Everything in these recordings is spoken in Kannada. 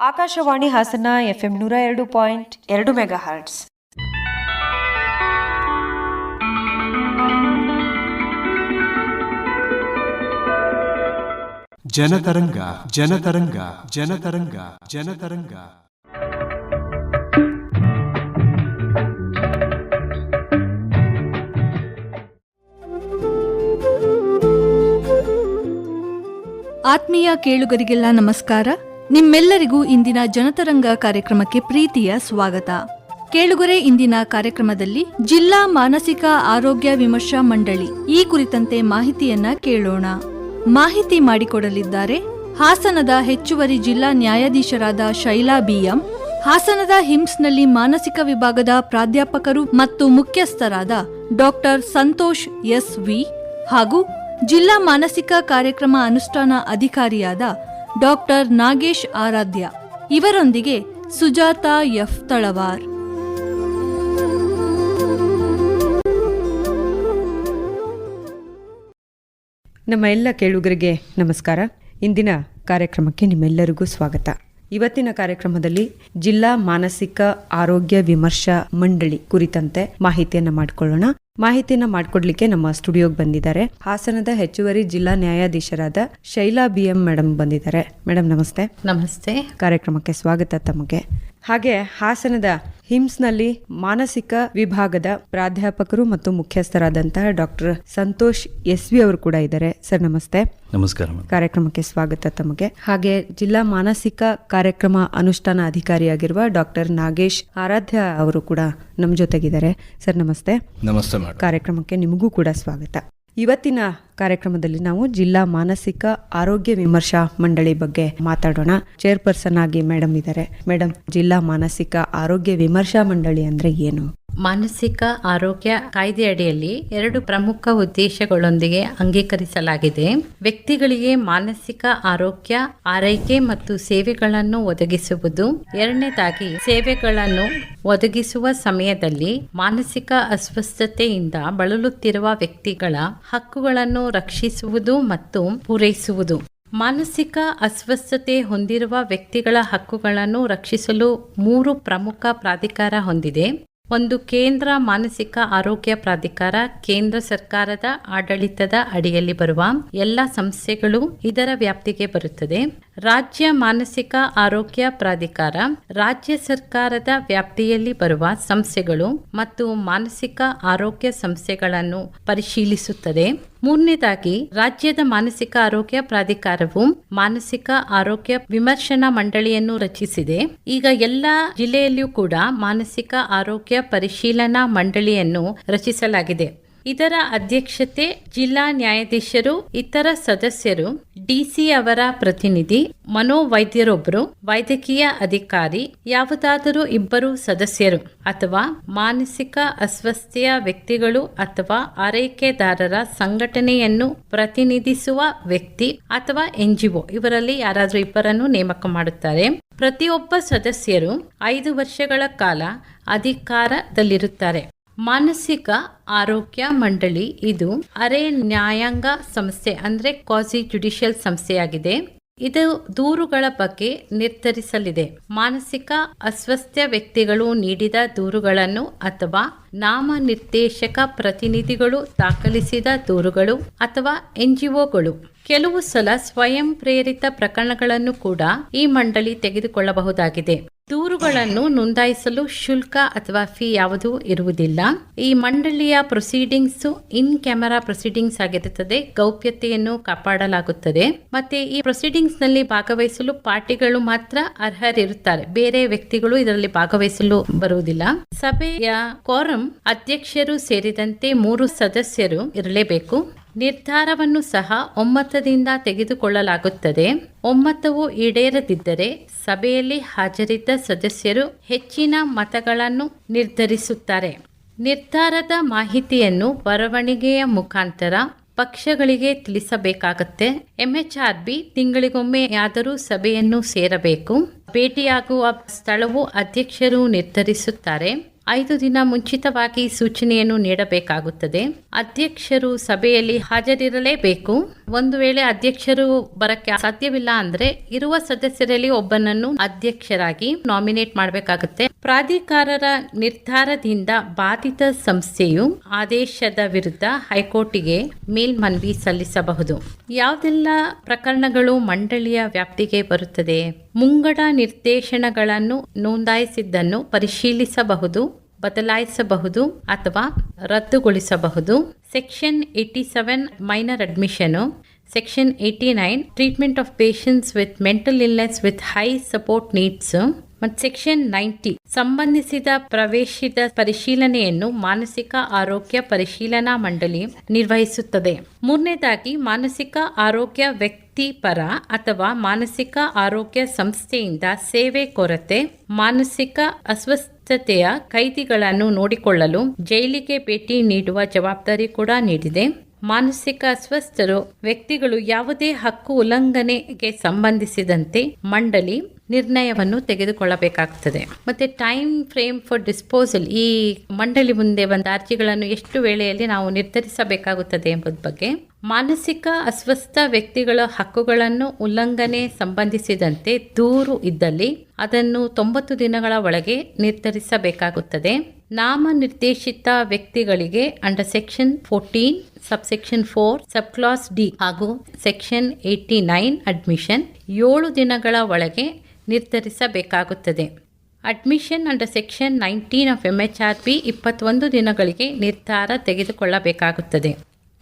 ಆಕಾಶವಾಣಿ ಹಾಸನ ಎಫ್ಎಂ ನೂರ ಎರಡು ಪಾಯಿಂಟ್ ಎರಡು ಮೆಗಾ ಹರ್ಟ್ಸ್ ಜನತರಂಗ ಜನತರಂಗ ಜನತರಂಗ ಜನತರಂಗ. ಆತ್ಮೀಯ ಕೇಳುಗರಿಗೆಲ್ಲ ನಮಸ್ಕಾರ. ನಿಮ್ಮೆಲ್ಲರಿಗೂ ಇಂದಿನ ಜನತರಂಗ ಕಾರ್ಯಕ್ರಮಕ್ಕೆ ಪ್ರೀತಿಯ ಸ್ವಾಗತ. ಕೇಳುಗರೆ ಇಂದಿನ ಕಾರ್ಯಕ್ರಮದಲ್ಲಿ ಜಿಲ್ಲಾ ಮಾನಸಿಕ ಆರೋಗ್ಯ ವಿಮರ್ಶಾ ಮಂಡಳಿ ಈ ಕುರಿತಂತೆ ಮಾಹಿತಿಯನ್ನ ಕೇಳೋಣ. ಮಾಹಿತಿ ಮಾಡಿಕೊಡಲಿದ್ದಾರೆ ಹಾಸನದ ಹೆಚ್ಚುವರಿ ಜಿಲ್ಲಾ ನ್ಯಾಯಾಧೀಶರಾದ ಶೈಲಾ ಬಿಎಂ, ಹಾಸನದ ಹಿಮ್ಸ್ನಲ್ಲಿ ಮಾನಸಿಕ ವಿಭಾಗದ ಪ್ರಾಧ್ಯಾಪಕರು ಮತ್ತು ಮುಖ್ಯಸ್ಥರಾದ ಡಾಕ್ಟರ್ ಸಂತೋಷ್ ಎಸ್ ವಿ ಹಾಗೂ ಜಿಲ್ಲಾ ಮಾನಸಿಕ ಕಾರ್ಯಕ್ರಮ ಅನುಷ್ಠಾನ ಅಧಿಕಾರಿಯಾದ ಡಾಕ್ಟರ್ ನಾಗೇಶ್ ಆರಾಧ್ಯ. ಇವರೊಂದಿಗೆ ಸುಜಾತ ಎಫ್ ತಳವಾರ್. ನಮ್ಮ ಎಲ್ಲ ಕೇಳುಗರಿಗೆ ನಮಸ್ಕಾರ. ಇಂದಿನ ಕಾರ್ಯಕ್ರಮಕ್ಕೆ ನಿಮ್ಮೆಲ್ಲರಿಗೂ ಸ್ವಾಗತ. ಇವತ್ತಿನ ಕಾರ್ಯಕ್ರಮದಲ್ಲಿ ಜಿಲ್ಲಾ ಮಾನಸಿಕ ಆರೋಗ್ಯ ವಿಮರ್ಶಾ ಮಂಡಳಿ ಕುರಿತಂತೆ ಮಾಹಿತಿಯನ್ನು ಮಾಡಿಕೊಳ್ಳೋಣ. ಮಾಹಿತಿಯನ್ನ ಮಾಡಿಕೊಡ್ಲಿಕ್ಕೆ ನಮ್ಮ ಸ್ಟುಡಿಯೋಗೆ ಬಂದಿದ್ದಾರೆ. ಹಾಸನದ ಹೆಚ್ಚುವರಿ ಜಿಲ್ಲಾ ನ್ಯಾಯಾಧೀಶರಾದ ಶೈಲಾ ಬಿ ಎಂ ಮೇಡಮ್ ಬಂದಿದ್ದಾರೆ. ಮೇಡಮ್ ನಮಸ್ತೆ. ನಮಸ್ತೆ. ಕಾರ್ಯಕ್ರಮಕ್ಕೆ ಸ್ವಾಗತ ತಮಗೆ. ಹಾಗೆ ಹಾಸನದ ಹಿಮ್ಸ್ನಲ್ಲಿ ಮಾನಸಿಕ ವಿಭಾಗದ ಪ್ರಾಧ್ಯಾಪಕರು ಮತ್ತು ಮುಖ್ಯಸ್ಥರಾದಂತಹ ಡಾಕ್ಟರ್ ಸಂತೋಷ್ ಎಸ್ ವಿ ಅವರು ಕೂಡ ಇದ್ದಾರೆ. ಸರ್ ನಮಸ್ತೆ. ನಮಸ್ಕಾರ ಕಾರ್ಯಕ್ರಮಕ್ಕೆ ಸ್ವಾಗತ ತಮಗೆ. ಹಾಗೆ ಜಿಲ್ಲಾ ಮಾನಸಿಕ ಕಾರ್ಯಕ್ರಮ ಅನುಷ್ಠಾನ ಅಧಿಕಾರಿಯಾಗಿರುವ ಡಾಕ್ಟರ್ ನಾಗೇಶ್ ಆರಾಧ್ಯ ಅವರು ಕೂಡ ನಮ್ಮ ಜೊತೆಗಿದ್ದಾರೆ. ಸರ್ ನಮಸ್ತೆ. ನಮಸ್ತೆ ಕಾರ್ಯಕ್ರಮಕ್ಕೆ ನಿಮಗೂ ಕೂಡ ಸ್ವಾಗತ. ಇವತ್ತಿನ ಕಾರ್ಯಕ್ರಮದಲ್ಲಿ ನಾವು ಜಿಲ್ಲಾ ಮಾನಸಿಕ ಆರೋಗ್ಯ ವಿಮರ್ಶಾ ಮಂಡಳಿ ಬಗ್ಗೆ ಮಾತಾಡೋಣ. ಚೇರ್ಪರ್ಸನ್ ಆಗಿ ಮೇಡಮ್ ಇದ್ದಾರೆ ಮೇಡಮ್ ಜಿಲ್ಲಾ ಮಾನಸಿಕ ಆರೋಗ್ಯ ವಿಮರ್ಶಾ ಮಂಡಳಿ ಅಂದ್ರೆ ಏನು? ಮಾನಸಿಕ ಆರೋಗ್ಯ ಕಾಯ್ದೆ ಅಡಿಯಲ್ಲಿ ಎರಡು ಪ್ರಮುಖ ಉದ್ದೇಶಗಳೊಂದಿಗೆ ಅಂಗೀಕರಿಸಲಾಗಿದೆ. ವ್ಯಕ್ತಿಗಳಿಗೆ ಮಾನಸಿಕ ಆರೋಗ್ಯ, ಆರೈಕೆ ಮತ್ತು ಸೇವೆಗಳನ್ನು ಒದಗಿಸುವುದು. ಎರಡನೇದಾಗಿ, ಸೇವೆಗಳನ್ನು ಒದಗಿಸುವ ಸಮಯದಲ್ಲಿ ಮಾನಸಿಕ ಅಸ್ವಸ್ಥತೆಯಿಂದ ಬಳಲುತ್ತಿರುವ ವ್ಯಕ್ತಿಗಳ ಹಕ್ಕುಗಳನ್ನು ರಕ್ಷಿಸುವುದು ಮತ್ತು ಪೂರೈಸುವುದು. ಮಾನಸಿಕ ಅಸ್ವಸ್ಥತೆ ಹೊಂದಿರುವ ವ್ಯಕ್ತಿಗಳ ಹಕ್ಕುಗಳನ್ನು ರಕ್ಷಿಸಲು ಮೂರು ಪ್ರಮುಖ ಪ್ರಾಧಿಕಾರ ಹೊಂದಿದೆ. ಒಂದು ಕೇಂದ್ರ ಮಾನಸಿಕ ಆರೋಗ್ಯ ಪ್ರಾಧಿಕಾರ ಕೇಂದ್ರ ಸರ್ಕಾರದ ಆಡಳಿತದ ಅಡಿಯಲ್ಲಿ ಬರುವ ಎಲ್ಲ ಸಂಸ್ಥೆಗಳು ಇದರ ವ್ಯಾಪ್ತಿಗೆ ಬರುತ್ತದೆ. ರಾಜ್ಯ ಮಾನಸಿಕ ಆರೋಗ್ಯ ಪ್ರಾಧಿಕಾರ ರಾಜ್ಯ ಸರ್ಕಾರದ ವ್ಯಾಪ್ತಿಯಲ್ಲಿ ಬರುವ ಸಂಸ್ಥೆಗಳು ಮತ್ತು ಮಾನಸಿಕ ಆರೋಗ್ಯ ಸಂಸ್ಥೆಗಳನ್ನು ಪರಿಶೀಲಿಸುತ್ತದೆ. ಮೂರನೇದಾಗಿ, ರಾಜ್ಯದ ಮಾನಸಿಕ ಆರೋಗ್ಯ ಪ್ರಾಧಿಕಾರವು ಮಾನಸಿಕ ಆರೋಗ್ಯ ವಿಮರ್ಶನಾ ಮಂಡಳಿಯನ್ನು ರಚಿಸಿದೆ. ಈಗ ಎಲ್ಲ ಜಿಲ್ಲೆಯಲ್ಲಿಯೂ ಕೂಡ ಮಾನಸಿಕ ಆರೋಗ್ಯ ಪರಿಶೀಲನಾ ಮಂಡಳಿಯನ್ನು ರಚಿಸಲಾಗಿದೆ. ಇದರ ಅಧ್ಯಕ್ಷತೆ ಜಿಲ್ಲಾ ನ್ಯಾಯಾಧೀಶರು, ಇತರ ಸದಸ್ಯರು, ಡಿಸಿ ಅವರ ಪ್ರತಿನಿಧಿ, ಮನೋವೈದ್ಯರೊಬ್ಬರು, ವೈದ್ಯಕೀಯ ಅಧಿಕಾರಿ, ಯಾವುದಾದರೂ ಇಬ್ಬರು ಸದಸ್ಯರು ಅಥವಾ ಮಾನಸಿಕ ಅಸ್ವಸ್ಥೆಯ ವ್ಯಕ್ತಿಗಳು ಅಥವಾ ಆರೈಕೆದಾರರ ಸಂಘಟನೆಯನ್ನು ಪ್ರತಿನಿಧಿಸುವ ವ್ಯಕ್ತಿ ಅಥವಾ ಎನ್ಜಿಒ, ಇವರಲ್ಲಿ ಯಾರಾದರೂ ಇಬ್ಬರನ್ನು ನೇಮಕ ಮಾಡುತ್ತಾರೆ. ಪ್ರತಿಯೊಬ್ಬ ಸದಸ್ಯರು ಐದು ವರ್ಷಗಳ ಕಾಲ ಅಧಿಕಾರದಲ್ಲಿರುತ್ತಾರೆ. ಮಾನಸಿಕ ಆರೋಗ್ಯ ಮಂಡಳಿ ಇದು ಅರೆ ನ್ಯಾಯಾಂಗ ಸಂಸ್ಥೆ, ಅಂದರೆ ಕ್ವಾಸಿ ಜುಡಿಷಿಯಲ್ ಸಂಸ್ಥೆಯಾಗಿದೆ. ಇದು ದೂರುಗಳ ಬಗ್ಗೆ ನಿರ್ಧರಿಸಲಿದೆ. ಮಾನಸಿಕ ಅಸ್ವಸ್ಥ ವ್ಯಕ್ತಿಗಳು ನೀಡಿದ ದೂರುಗಳನ್ನು ಅಥವಾ ನಾಮನಿರ್ದೇಶಕ ಪ್ರತಿನಿಧಿಗಳು ದಾಖಲಿಸಿದ ದೂರುಗಳು ಅಥವಾ ಎನ್ಜಿಒಗಳು. ಕೆಲವು ಸಲ ಸ್ವಯಂ ಪ್ರೇರಿತ ಪ್ರಕರಣಗಳನ್ನು ಕೂಡ ಈ ಮಂಡಳಿ ತೆಗೆದುಕೊಳ್ಳಬಹುದಾಗಿದೆ. ದೂರುಗಳನ್ನು ನೋಂದಾಯಿಸಲು ಶುಲ್ಕ ಅಥವಾ ಫೀ ಯಾವುದೂ ಇರುವುದಿಲ್ಲ. ಈ ಮಂಡಳಿಯ ಪ್ರೊಸೀಡಿಂಗ್ಸ್ ಇನ್ ಕ್ಯಾಮೆರಾ ಪ್ರೊಸೀಡಿಂಗ್ಸ್ ಆಗಿರುತ್ತದೆ. ಗೌಪ್ಯತೆಯನ್ನು ಕಾಪಾಡಲಾಗುತ್ತದೆ. ಮತ್ತೆ ಈ ಪ್ರೊಸೀಡಿಂಗ್ಸ್ನಲ್ಲಿ ಭಾಗವಹಿಸಲು ಪಾರ್ಟಿಗಳು ಮಾತ್ರ ಅರ್ಹರಿರುತ್ತಾರೆ. ಬೇರೆ ವ್ಯಕ್ತಿಗಳು ಇದರಲ್ಲಿ ಭಾಗವಹಿಸಲು ಬರುವುದಿಲ್ಲ. ಸಭೆಯ ಕೋರಂ ಅಧ್ಯಕ್ಷರು ಸೇರಿದಂತೆ ಮೂರು ಸದಸ್ಯರು ಇರಲೇಬೇಕು. ನಿರ್ಧಾರವನ್ನು ಸಹ ಒಮ್ಮತದಿಂದ ತೆಗೆದುಕೊಳ್ಳಲಾಗುತ್ತದೆ. ಒಮ್ಮತವು ಈಡೇರದಿದ್ದರೆ ಸಭೆಯಲ್ಲಿ ಹಾಜರಿದ್ದ ಸದಸ್ಯರು ಹೆಚ್ಚಿನ ಮತಗಳನ್ನು ನಿರ್ಧರಿಸುತ್ತಾರೆ. ನಿರ್ಧಾರದ ಮಾಹಿತಿಯನ್ನು ಬರವಣಿಗೆಯ ಮುಖಾಂತರ ಪಕ್ಷಗಳಿಗೆ ತಿಳಿಸಬೇಕಾಗತ್ತೆ. ಎಂಎಚ್ಆರ್ಬಿ ತಿಂಗಳಿಗೊಮ್ಮೆ ತಿಂಗಳಿಗೊಮ್ಮೆಯಾದರೂ ಸಭೆಯನ್ನು ಸೇರಬೇಕು. ಭೇಟಿಯಾಗುವ ಸ್ಥಳವು ಅಧ್ಯಕ್ಷರು ನಿರ್ಧರಿಸುತ್ತಾರೆ. ಐದು ದಿನ ಮುಂಚಿತವಾಗಿ ಸೂಚನೆಯನ್ನು ನೀಡಬೇಕಾಗುತ್ತದೆ. ಅಧ್ಯಕ್ಷರು ಸಭೆಯಲ್ಲಿ ಹಾಜರಿರಲೇಬೇಕು. ಒಂದು ವೇಳೆ ಅಧ್ಯಕ್ಷರು ಬರಕ್ಕೆ ಸಾಧ್ಯವಿಲ್ಲ ಅಂದ್ರೆ ಇರುವ ಸದಸ್ಯರಲ್ಲಿ ಒಬ್ಬನನ್ನು ಅಧ್ಯಕ್ಷರಾಗಿ ನಾಮಿನೇಟ್ ಮಾಡಬೇಕಾಗುತ್ತೆ. ಪ್ರಾಧಿಕಾರರ ನಿರ್ಧಾರದಿಂದ ಬಾಧಿತ ಸಂಸ್ಥೆಯು ಆದೇಶದ ವಿರುದ್ಧ ಹೈಕೋರ್ಟಿಗೆ ಮೇಲ್ಮನವಿ ಸಲ್ಲಿಸಬಹುದು. ಯಾವುದೆಲ್ಲ ಪ್ರಕರಣಗಳು ಮಂಡಳಿಯ ವ್ಯಾಪ್ತಿಗೆ ಬರುತ್ತದೆ? ಮುಂಗಡ ನಿರ್ದೇಶನಗಳನ್ನು ನೋಂದಾಯಿಸಿದ್ದನ್ನು ಪರಿಶೀಲಿಸಬಹುದು, ಬದಲಾಯಿಸಬಹುದು ಅಥವಾ ರದ್ದುಗೊಳಿಸಬಹುದು? Section 87 Minor Admission. Section 89 Treatment of patients with mental illness with high support needs. ಮತ್ತು ಸೆಕ್ಷನ್ ನೈಂಟಿ ಸಂಬಂಧಿಸಿದ ಪ್ರವೇಶದ ಪರಿಶೀಲನೆಯನ್ನು ಮಾನಸಿಕ ಆರೋಗ್ಯ ಪರಿಶೀಲನಾ ಮಂಡಳಿ ನಿರ್ವಹಿಸುತ್ತದೆ. ಮೂರನೇದಾಗಿ, ಮಾನಸಿಕ ಆರೋಗ್ಯ ವ್ಯಕ್ತಿಪರ ಅಥವಾ ಮಾನಸಿಕ ಆರೋಗ್ಯ ಸಂಸ್ಥೆಯಿಂದ ಸೇವೆ ಕೊರತೆ, ಮಾನಸಿಕ ಅಸ್ವಸ್ಥತೆಯ ಕೈದಿಗಳನ್ನು ನೋಡಿಕೊಳ್ಳಲು ಜೈಲಿಗೆ ಭೇಟಿ ನೀಡುವ ಜವಾಬ್ದಾರಿ ಕೂಡ ನೀಡಿದೆ. ಮಾನಸಿಕ ಅಸ್ವಸ್ಥರು ವ್ಯಕ್ತಿಗಳು ಯಾವುದೇ ಹಕ್ಕು ಉಲ್ಲಂಘನೆಗೆ ಸಂಬಂಧಿಸಿದಂತೆ ಮಂಡಳಿ ನಿರ್ಣಯವನ್ನು ತೆಗೆದುಕೊಳ್ಳಬೇಕಾಗುತ್ತದೆ ಮತ್ತೆ ಟೈಮ್ ಫ್ರೇಮ್ ಫಾರ್ ಡಿಸ್ಪೋಸಲ್ ಈ ಮಂಡಳಿ ಮುಂದೆ ಬಂದ ಅರ್ಜಿಗಳನ್ನು ಎಷ್ಟು ವೇಳೆಯಲ್ಲಿ ನಾವು ನಿರ್ಧರಿಸಬೇಕಾಗುತ್ತದೆ ಎಂಬುದ ಬಗ್ಗೆ ಮಾನಸಿಕ ಅಸ್ವಸ್ಥ ವ್ಯಕ್ತಿಗಳ ಹಕ್ಕುಗಳನ್ನು ಉಲ್ಲಂಘನೆ ಸಂಬಂಧಿಸಿದಂತೆ ದೂರು ಇದ್ದಲ್ಲಿ ಅದನ್ನು ತೊಂಬತ್ತು ದಿನಗಳ ಒಳಗೆ ನಿರ್ಧರಿಸಬೇಕಾಗುತ್ತದೆ. ನಾಮನಿರ್ದೇಶಿತ ವ್ಯಕ್ತಿಗಳಿಗೆ under section fourteen subsection four sub clause D ಹಾಗೂ ಸೆಕ್ಷನ್ ಏಯ್ಟಿ ನೈನ್ ಅಡ್ಮಿಷನ್ ಏಳು ದಿನಗಳ ಒಳಗೆ ನಿರ್ಧರಿಸಬೇಕಾಗುತ್ತದೆ. Admission under section nineteen of M H R P ಇಪ್ಪತ್ತೊಂದು ದಿನಗಳಿಗೆ ನಿರ್ಧಾರ ತೆಗೆದುಕೊಳ್ಳಬೇಕಾಗುತ್ತದೆ.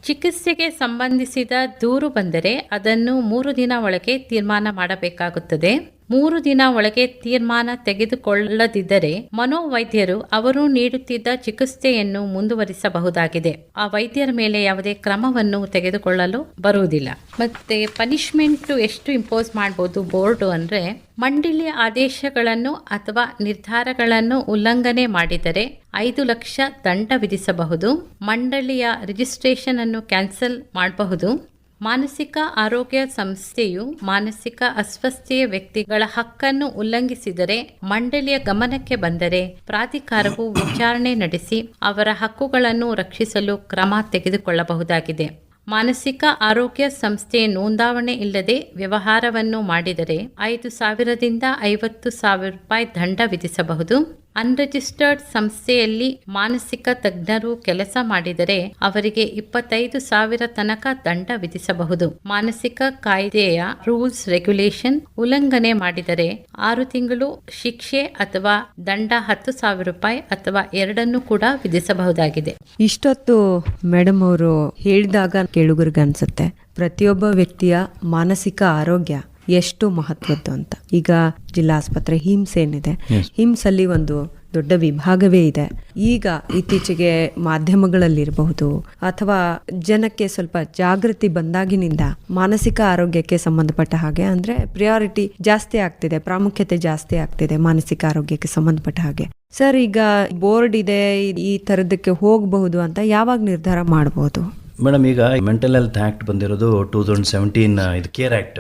ಚಿಕಿತ್ಸೆಗೆ ಸಂಬಂಧಿಸಿದ ದೂರು ಬಂದರೆ ಅದನ್ನು ಮೂರು ದಿನ ಒಳಗೆ ತೀರ್ಮಾನ ಮಾಡಬೇಕಾಗುತ್ತದೆ. ಮೂರು ದಿನ ಒಳಗೆ ತೀರ್ಮಾನ ತೆಗೆದುಕೊಳ್ಳದಿದ್ದರೆ ಮನೋವೈದ್ಯರು ಅವರು ನೀಡುತ್ತಿದ್ದ ಚಿಕಿತ್ಸೆಯನ್ನು ಮುಂದುವರಿಸಬಹುದಾಗಿದೆ. ಆ ವೈದ್ಯರ ಮೇಲೆ ಯಾವುದೇ ಕ್ರಮವನ್ನು ತೆಗೆದುಕೊಳ್ಳಲು ಬರುವುದಿಲ್ಲ. ಮತ್ತೆ ಪನಿಷ್ಮೆಂಟ್ ಎಷ್ಟು ಇಂಪೋಸ್ ಮಾಡಬಹುದು ಬೋರ್ಡ್ ಅಂದ್ರೆ ಮಂಡಳಿಯ ಆದೇಶಗಳನ್ನು ಅಥವಾ ನಿರ್ಧಾರಗಳನ್ನು ಉಲ್ಲಂಘನೆ ಮಾಡಿದರೆ ಐದು ಲಕ್ಷ ದಂಡ ವಿಧಿಸಬಹುದು. ಮಂಡಳಿಯ ರಿಜಿಸ್ಟ್ರೇಷನ್ ಅನ್ನು ಕ್ಯಾನ್ಸಲ್ ಮಾಡಬಹುದು. ಮಾನಸಿಕ ಆರೋಗ್ಯ ಸಂಸ್ಥೆಯು ಮಾನಸಿಕ ಅಸ್ವಸ್ಥೆಯ ವ್ಯಕ್ತಿಗಳ ಹಕ್ಕನ್ನು ಉಲ್ಲಂಘಿಸಿದರೆ ಮಂಡಳಿಯ ಗಮನಕ್ಕೆ ಬಂದರೆ ಪ್ರಾಧಿಕಾರವು ವಿಚಾರಣೆ ನಡೆಸಿ ಅವರ ಹಕ್ಕುಗಳನ್ನು ರಕ್ಷಿಸಲು ಕ್ರಮ ತೆಗೆದುಕೊಳ್ಳಬಹುದಾಗಿದೆ. ಮಾನಸಿಕ ಆರೋಗ್ಯ ಸಂಸ್ಥೆ ನೋಂದಾವಣೆ ಇಲ್ಲದೆ ವ್ಯವಹಾರವನ್ನು ಮಾಡಿದರೆ ಐದು ಸಾವಿರದಿಂದ ಐವತ್ತು ಸಾವಿರ ರೂಪಾಯಿ ದಂಡ ವಿಧಿಸಬಹುದು. ಅನ್ರಿಜಿಸ್ಟರ್ಡ್ ಸಂಸ್ಥೆಯಲ್ಲಿ ಮಾನಸಿಕ ತಜ್ಞರು ಕೆಲಸ ಮಾಡಿದರೆ ಅವರಿಗೆ ಇಪ್ಪತ್ತೈದು ಸಾವಿರ ತನಕ ದಂಡ ವಿಧಿಸಬಹುದು. ಮಾನಸಿಕ ಕಾಯ್ದೆಯ ರೂಲ್ಸ್ ರೆಗ್ಯುಲೇಷನ್ ಉಲ್ಲಂಘನೆ ಮಾಡಿದರೆ ಆರು ತಿಂಗಳು ಶಿಕ್ಷೆ ಅಥವಾ ದಂಡ ಹತ್ತು ಸಾವಿರ ರೂಪಾಯಿ ಅಥವಾ ಎರಡನ್ನು ಕೂಡ ವಿಧಿಸಬಹುದಾಗಿದೆ. ಇಷ್ಟೊತ್ತು ಮೇಡಮ್ ಅವರು ಹೇಳಿದಾಗ ಕೇಳುಗರಿಗೆ ಅನ್ಸುತ್ತೆ. ಪ್ರತಿಯೊಬ್ಬ ವ್ಯಕ್ತಿಯ ಮಾನಸಿಕ ಆರೋಗ್ಯ ಎಷ್ಟು ಮಹತ್ವದ್ದು ಅಂತ. ಈಗ ಜಿಲ್ಲಾ ಆಸ್ಪತ್ರೆ ಹಿಮ್ಸ್ ಏನಿದೆ ಹಿಮ್ಸ್ ಅಲ್ಲಿ ಒಂದು ದೊಡ್ಡ ವಿಭಾಗವೇ ಇದೆ. ಈಗ ಇತ್ತೀಚೆಗೆ ಮಾಧ್ಯಮಗಳಲ್ಲಿರಬಹುದು ಅಥವಾ ಜನಕ್ಕೆ ಸ್ವಲ್ಪ ಜಾಗೃತಿ ಬಂದಾಗಿನಿಂದ ಮಾನಸಿಕ ಆರೋಗ್ಯಕ್ಕೆ ಸಂಬಂಧಪಟ್ಟ ಹಾಗೆ ಅಂದ್ರೆ ಪ್ರಿಯಾರಿಟಿ ಜಾಸ್ತಿ ಆಗ್ತಿದೆ ಪ್ರಾಮುಖ್ಯತೆ ಜಾಸ್ತಿ ಆಗ್ತಿದೆ ಮಾನಸಿಕ ಆರೋಗ್ಯಕ್ಕೆ ಸಂಬಂಧಪಟ್ಟ ಹಾಗೆ. ಸರ್ ಈಗ ಬೋರ್ಡ್ ಇದೆ ಈ ತರದಕ್ಕೆ ಹೋಗಬಹುದು ಅಂತ ಯಾವಾಗ ನಿರ್ಧಾರ ಮಾಡಬಹುದು ಮೇಡಮ್ ಈಗ ಮೆಂಟಲ್ ಹೆಲ್ತ್ ಆಕ್ಟ್ ಬಂದಿರೋದು ಟೂ ತೌಸಂಡ್ ಸೆವೆಂಟೀನ್ ಇದು ಕೇರ್ ಆಕ್ಟ್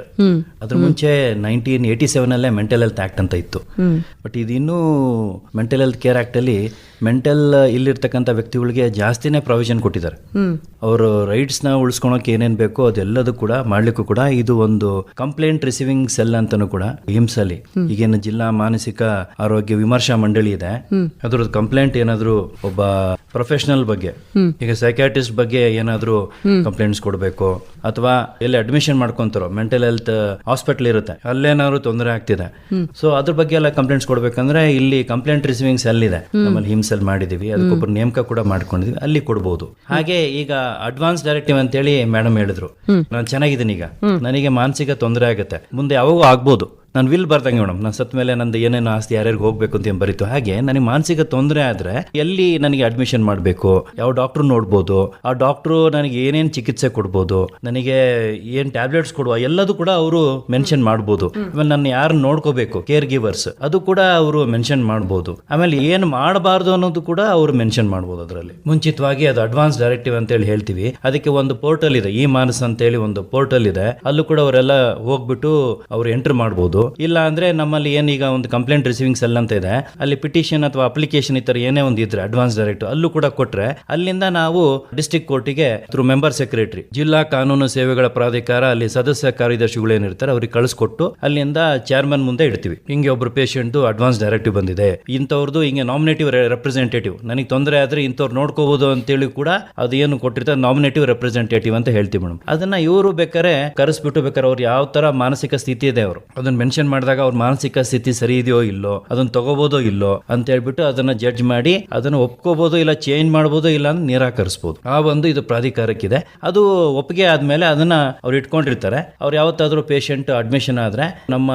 ಅದ್ರ ಮುಂಚೆ ನೈನ್ಟೀನ್ ಏಯ್ಟಿ ಸೆವೆನ್ ಅಲ್ಲೇ ಮೆಂಟಲ್ ಹೆಲ್ತ್ ಆಕ್ಟ್ ಅಂತ ಇತ್ತು. ಬಟ್ ಇದು ಇನ್ನೂ ಮೆಂಟಲ್ ಹೆಲ್ತ್ ಕೇರ್ ಆಕ್ಟ್ ಅಲ್ಲಿ ಮೆಂಟಲ್ ಇಲ್ಲಿರ್ತಕ್ಕಂಥ ವ್ಯಕ್ತಿಗಳಿಗೆ ಜಾಸ್ತಿನೇ ಪ್ರಾವಿಷನ್ ಕೊಟ್ಟಿದ್ದಾರೆ. ಅವರು ರೈಟ್ಸ್ನ ಉಳಿಸ್ಕೊಳಕ್ಕೆ ಏನೇನ್ ಬೇಕೋ ಅದೆಲ್ಲದೂ ಕೂಡ ಮಾಡ್ಲಿಕ್ಕೂ ಕೂಡ ಇದು ಒಂದು ಕಂಪ್ಲೇಂಟ್ ರಿಸೀವಿಂಗ್ ಸೆಲ್ ಅಂತಾನು ಕೂಡ ಹಿಮ್ಸಲ್ಲಿ ಈಗೇನು ಜಿಲ್ಲಾ ಮಾನಸಿಕ ಆರೋಗ್ಯ ವಿಮರ್ಶಾ ಮಂಡಳಿ ಇದೆ. ಅದ್ರದ್ದು ಕಂಪ್ಲೇಂಟ್ ಏನಾದ್ರು ಒಬ್ಬ ಪ್ರೊಫೆಷನಲ್ ಬಗ್ಗೆ ಈಗ ಸೈಕ್ಯಾಟ್ರಿಸ್ಟ್ ಬಗ್ಗೆ ಏನಾದ್ರು ಕಂಪ್ಲೇಂಟ್ಸ್ ಕೊಡಬೇಕು ಅಥವಾ ಎಲ್ಲಿ ಅಡ್ಮಿಷನ್ ಮಾಡ್ಕೊಂತಾರೋ ಮೆಂಟಲ್ ಹೆಲ್ತ್ ಹಾಸ್ಪಿಟಲ್ ಇರುತ್ತೆ ಅಲ್ಲೇನಾದ್ರು ತೊಂದರೆ ಆಗ್ತಿದೆ. ಸೊ ಅದ್ರ ಬಗ್ಗೆ ಎಲ್ಲ ಕಂಪ್ಲೇಂಟ್ಸ್ ಕೊಡ್ಬೇಕಂದ್ರೆ ಇಲ್ಲಿ ಕಂಪ್ಲೇಂಟ್ ರಿಸೀವಿಂಗ್ ಸೆಲ್ ಇದೆ. ನಮ್ಮಲ್ಲಿ ಹಿಮ್ಸೆಲ್ ಮಾಡಿದೀವಿ. ಅದಕ್ಕೊಬ್ಬರು ನೇಮಕ ಕೂಡ ಮಾಡ್ಕೊಂಡಿದೀವಿ. ಅಲ್ಲಿ ಕೊಡ್ಬೋದು. ಹಾಗೆ ಈಗ ಅಡ್ವಾನ್ಸ್ ಡೈರೆಕ್ಟಿವ್ ಅಂತೇಳಿ ಮೇಡಮ್ ಹೇಳಿದ್ರು. ನಾನು ಚೆನ್ನಾಗಿದ್ದೀನಿ ಈಗ. ನನಗೆ ಮಾನಸಿಕ ತೊಂದರೆ ಆಗುತ್ತೆ. ಮುಂದೆ ಯಾವಾಗೂ ಆಗ್ಬೋದು. ನಾನು ವಿಲ್ ಬರ್ದಂಗೆ ಮೇಡಮ್ ನಾನು ಸತ್ ಮೇಲೆ ನಂದು ಏನೇನು ಆಸ್ತಿ ಯಾರ್ಯಾರಿಗೆ ಹೋಗ್ಬೇಕು ಅಂತ ಏನು ಬರೀತು ಹಾಗೆ ನನಗೆ ಮಾನಸಿಕ ತೊಂದರೆ ಆದ್ರೆ ಎಲ್ಲಿ ನನಗೆ ಅಡ್ಮಿಷನ್ ಮಾಡಬೇಕು, ಯಾವ ಡಾಕ್ಟರ್ ನೋಡ್ಬೋದು, ಆ ಡಾಕ್ಟ್ರು ನನಗೆ ಏನೇನು ಚಿಕಿತ್ಸೆ ಕೊಡ್ಬೋದು, ನನಗೆ ಏನು ಟ್ಯಾಬ್ಲೆಟ್ಸ್ ಕೊಡುವ, ಎಲ್ಲದೂ ಕೂಡ ಅವರು ಮೆನ್ಷನ್ ಮಾಡ್ಬೋದು. ಆಮೇಲೆ ನನ್ನ ಯಾರು ನೋಡ್ಕೋಬೇಕು ಕೇರ್ ಗಿವರ್ಸ್ ಅದು ಕೂಡ ಅವರು ಮೆನ್ಷನ್ ಮಾಡ್ಬೋದು. ಆಮೇಲೆ ಏನು ಮಾಡಬಾರ್ದು ಅನ್ನೋದು ಕೂಡ ಅವರು ಮೆನ್ಷನ್ ಮಾಡ್ಬೋದು ಅದರಲ್ಲಿ. ಮುಂಚಿತವಾಗಿ ಅದು ಅಡ್ವಾನ್ಸ್ ಡೈರೆಕ್ಟಿವ್ ಅಂತ ಹೇಳಿ ಹೇಳ್ತೀವಿ. ಅದಕ್ಕೆ ಒಂದು ಪೋರ್ಟಲ್ ಇದೆ, ಈ ಮಾನಸ್ ಅಂತ ಹೇಳಿ ಒಂದು ಪೋರ್ಟಲ್ ಇದೆ. ಅಲ್ಲೂ ಕೂಡ ಅವರೆಲ್ಲ ಹೋಗ್ಬಿಟ್ಟು ಅವ್ರು ಎಂಟರ್ ಮಾಡ್ಬೋದು. ಮಾಡ್ಬೋದು ಇಲ್ಲ ಅಂದ್ರೆ ನಮ್ಮಲ್ಲಿ ಏನೀಗ ಒಂದು ಕಂಪ್ಲೇಂಟ್ ರಿಸೀವಿಂಗ್ ಸೆಲ್ ಅಂತ ಇದೆ, ಅಲ್ಲಿ ಪಿಟಿಷನ್ ಅಥವಾ ಅಪ್ಲಿಕೇಶನ್ ಇತರ ತರ ಏನೇ ಒಂದು ಇದ್ರೆ ಅಡ್ವಾನ್ಸ್ ಡೈರೆಕ್ಟ್ ಅಲ್ಲೂ ಕೂಡ ಕೊಟ್ರೆ, ಅಲ್ಲಿಂದ ನಾವು ಡಿಸ್ಟ್ರಿಕ್ಟ್ ಕೋರ್ಟಿಗೆ ಥ್ರೂ ಮೆಂಬರ್ ಸೆಕ್ರೆಟರಿ ಜಿಲ್ಲಾ ಕಾನೂನು ಸೇವೆಗಳ ಪ್ರಾಧಿಕಾರ, ಅಲ್ಲಿ ಸದಸ್ಯ ಕಾರ್ಯದರ್ಶಿಗಳು ಏನಿರ್ತಾರೆ ಅವ್ರಿಗೆ ಕಳಿಸ್ಕೊಟ್ಟು ಅಲ್ಲಿಂದ ಚೇರ್ಮನ್ ಮುಂದೆ ಇಡ್ತೀವಿ. ಹಿಂಗೆ ಒಬ್ರು ಪೇಷಂಟ್ ಅಡ್ವಾನ್ಸ್ ಡೈರೆಕ್ಟಿವ್ ಬಂದಿದೆ. ಇಂಥವ್ರದ್ದು ಹಿಂಗೆ ನಾಮಿನೇಟಿವ್ ರೆಪ್ರೆಸೆಂಟೇಟಿವ್ ನನಗೆ ತೊಂದರೆ ಆದ್ರೆ ಇಂಥವ್ರು ನೋಡ್ಕೋಬಹುದು ಅಂತೇಳಿ ಕೂಡ ಅದು ಏನು ಕೊಟ್ಟಿರ್ತಾರೆ ನಾಮಿನೇಟಿವ್ ರೆಪ್ರೆಸೆಂಟೇಟಿವ್ ಅಂತ ಹೇಳ್ತೀವಿ ಮೇಡಮ್. ಅದನ್ನ ಇವರು ಬೇಕಾರೆ ಕರೆಸ್ಬಿಟ್ಟು ಬೇಕಾದ್ರೆ ಅವ್ರು ಯಾವ ತರ ಮಾನಸಿಕ ಸ್ಥಿತಿ ಇದೆ ಅವರು. ಅದನ್ನ ಮೆನ್ಷನ್ ಮಾಡಿದಾಗ ಅವ್ರ ಮಾನಸಿಕ ಸ್ಥಿತಿ ಸರಿ ಇದೆಯೋ ಇಲ್ಲೋ, ಅದನ್ನ ತಗೋಬೋದೋ ಇಲ್ಲೋ ಅಂತ ಹೇಳ್ಬಿಟ್ಟು ಅದನ್ನ ಜಡ್ಜ್ ಮಾಡಿ, ಅದನ್ನ ಒಪ್ಕೋಬಹುದು ಇಲ್ಲ ಚೇಂಜ್ ಮಾಡಬಹುದು ಇಲ್ಲ ಅಂತ ನಿರಾಕರಿಸಬಹುದು ಆ ಒಂದು ಇದು ಪ್ರಾಧಿಕಾರಕ್ಕಿದೆ. ಅದು ಒಪ್ಪಿಗೆ ಆದ್ಮೇಲೆ ಅದನ್ನ ಅವ್ರು ಇಟ್ಕೊಂಡಿರ್ತಾರೆ. ಅವ್ರು ಯಾವತ್ತಾದ್ರೂ ಪೇಷಂಟ್ ಅಡ್ಮಿಷನ್ ಆದ್ರೆ ನಮ್ಮ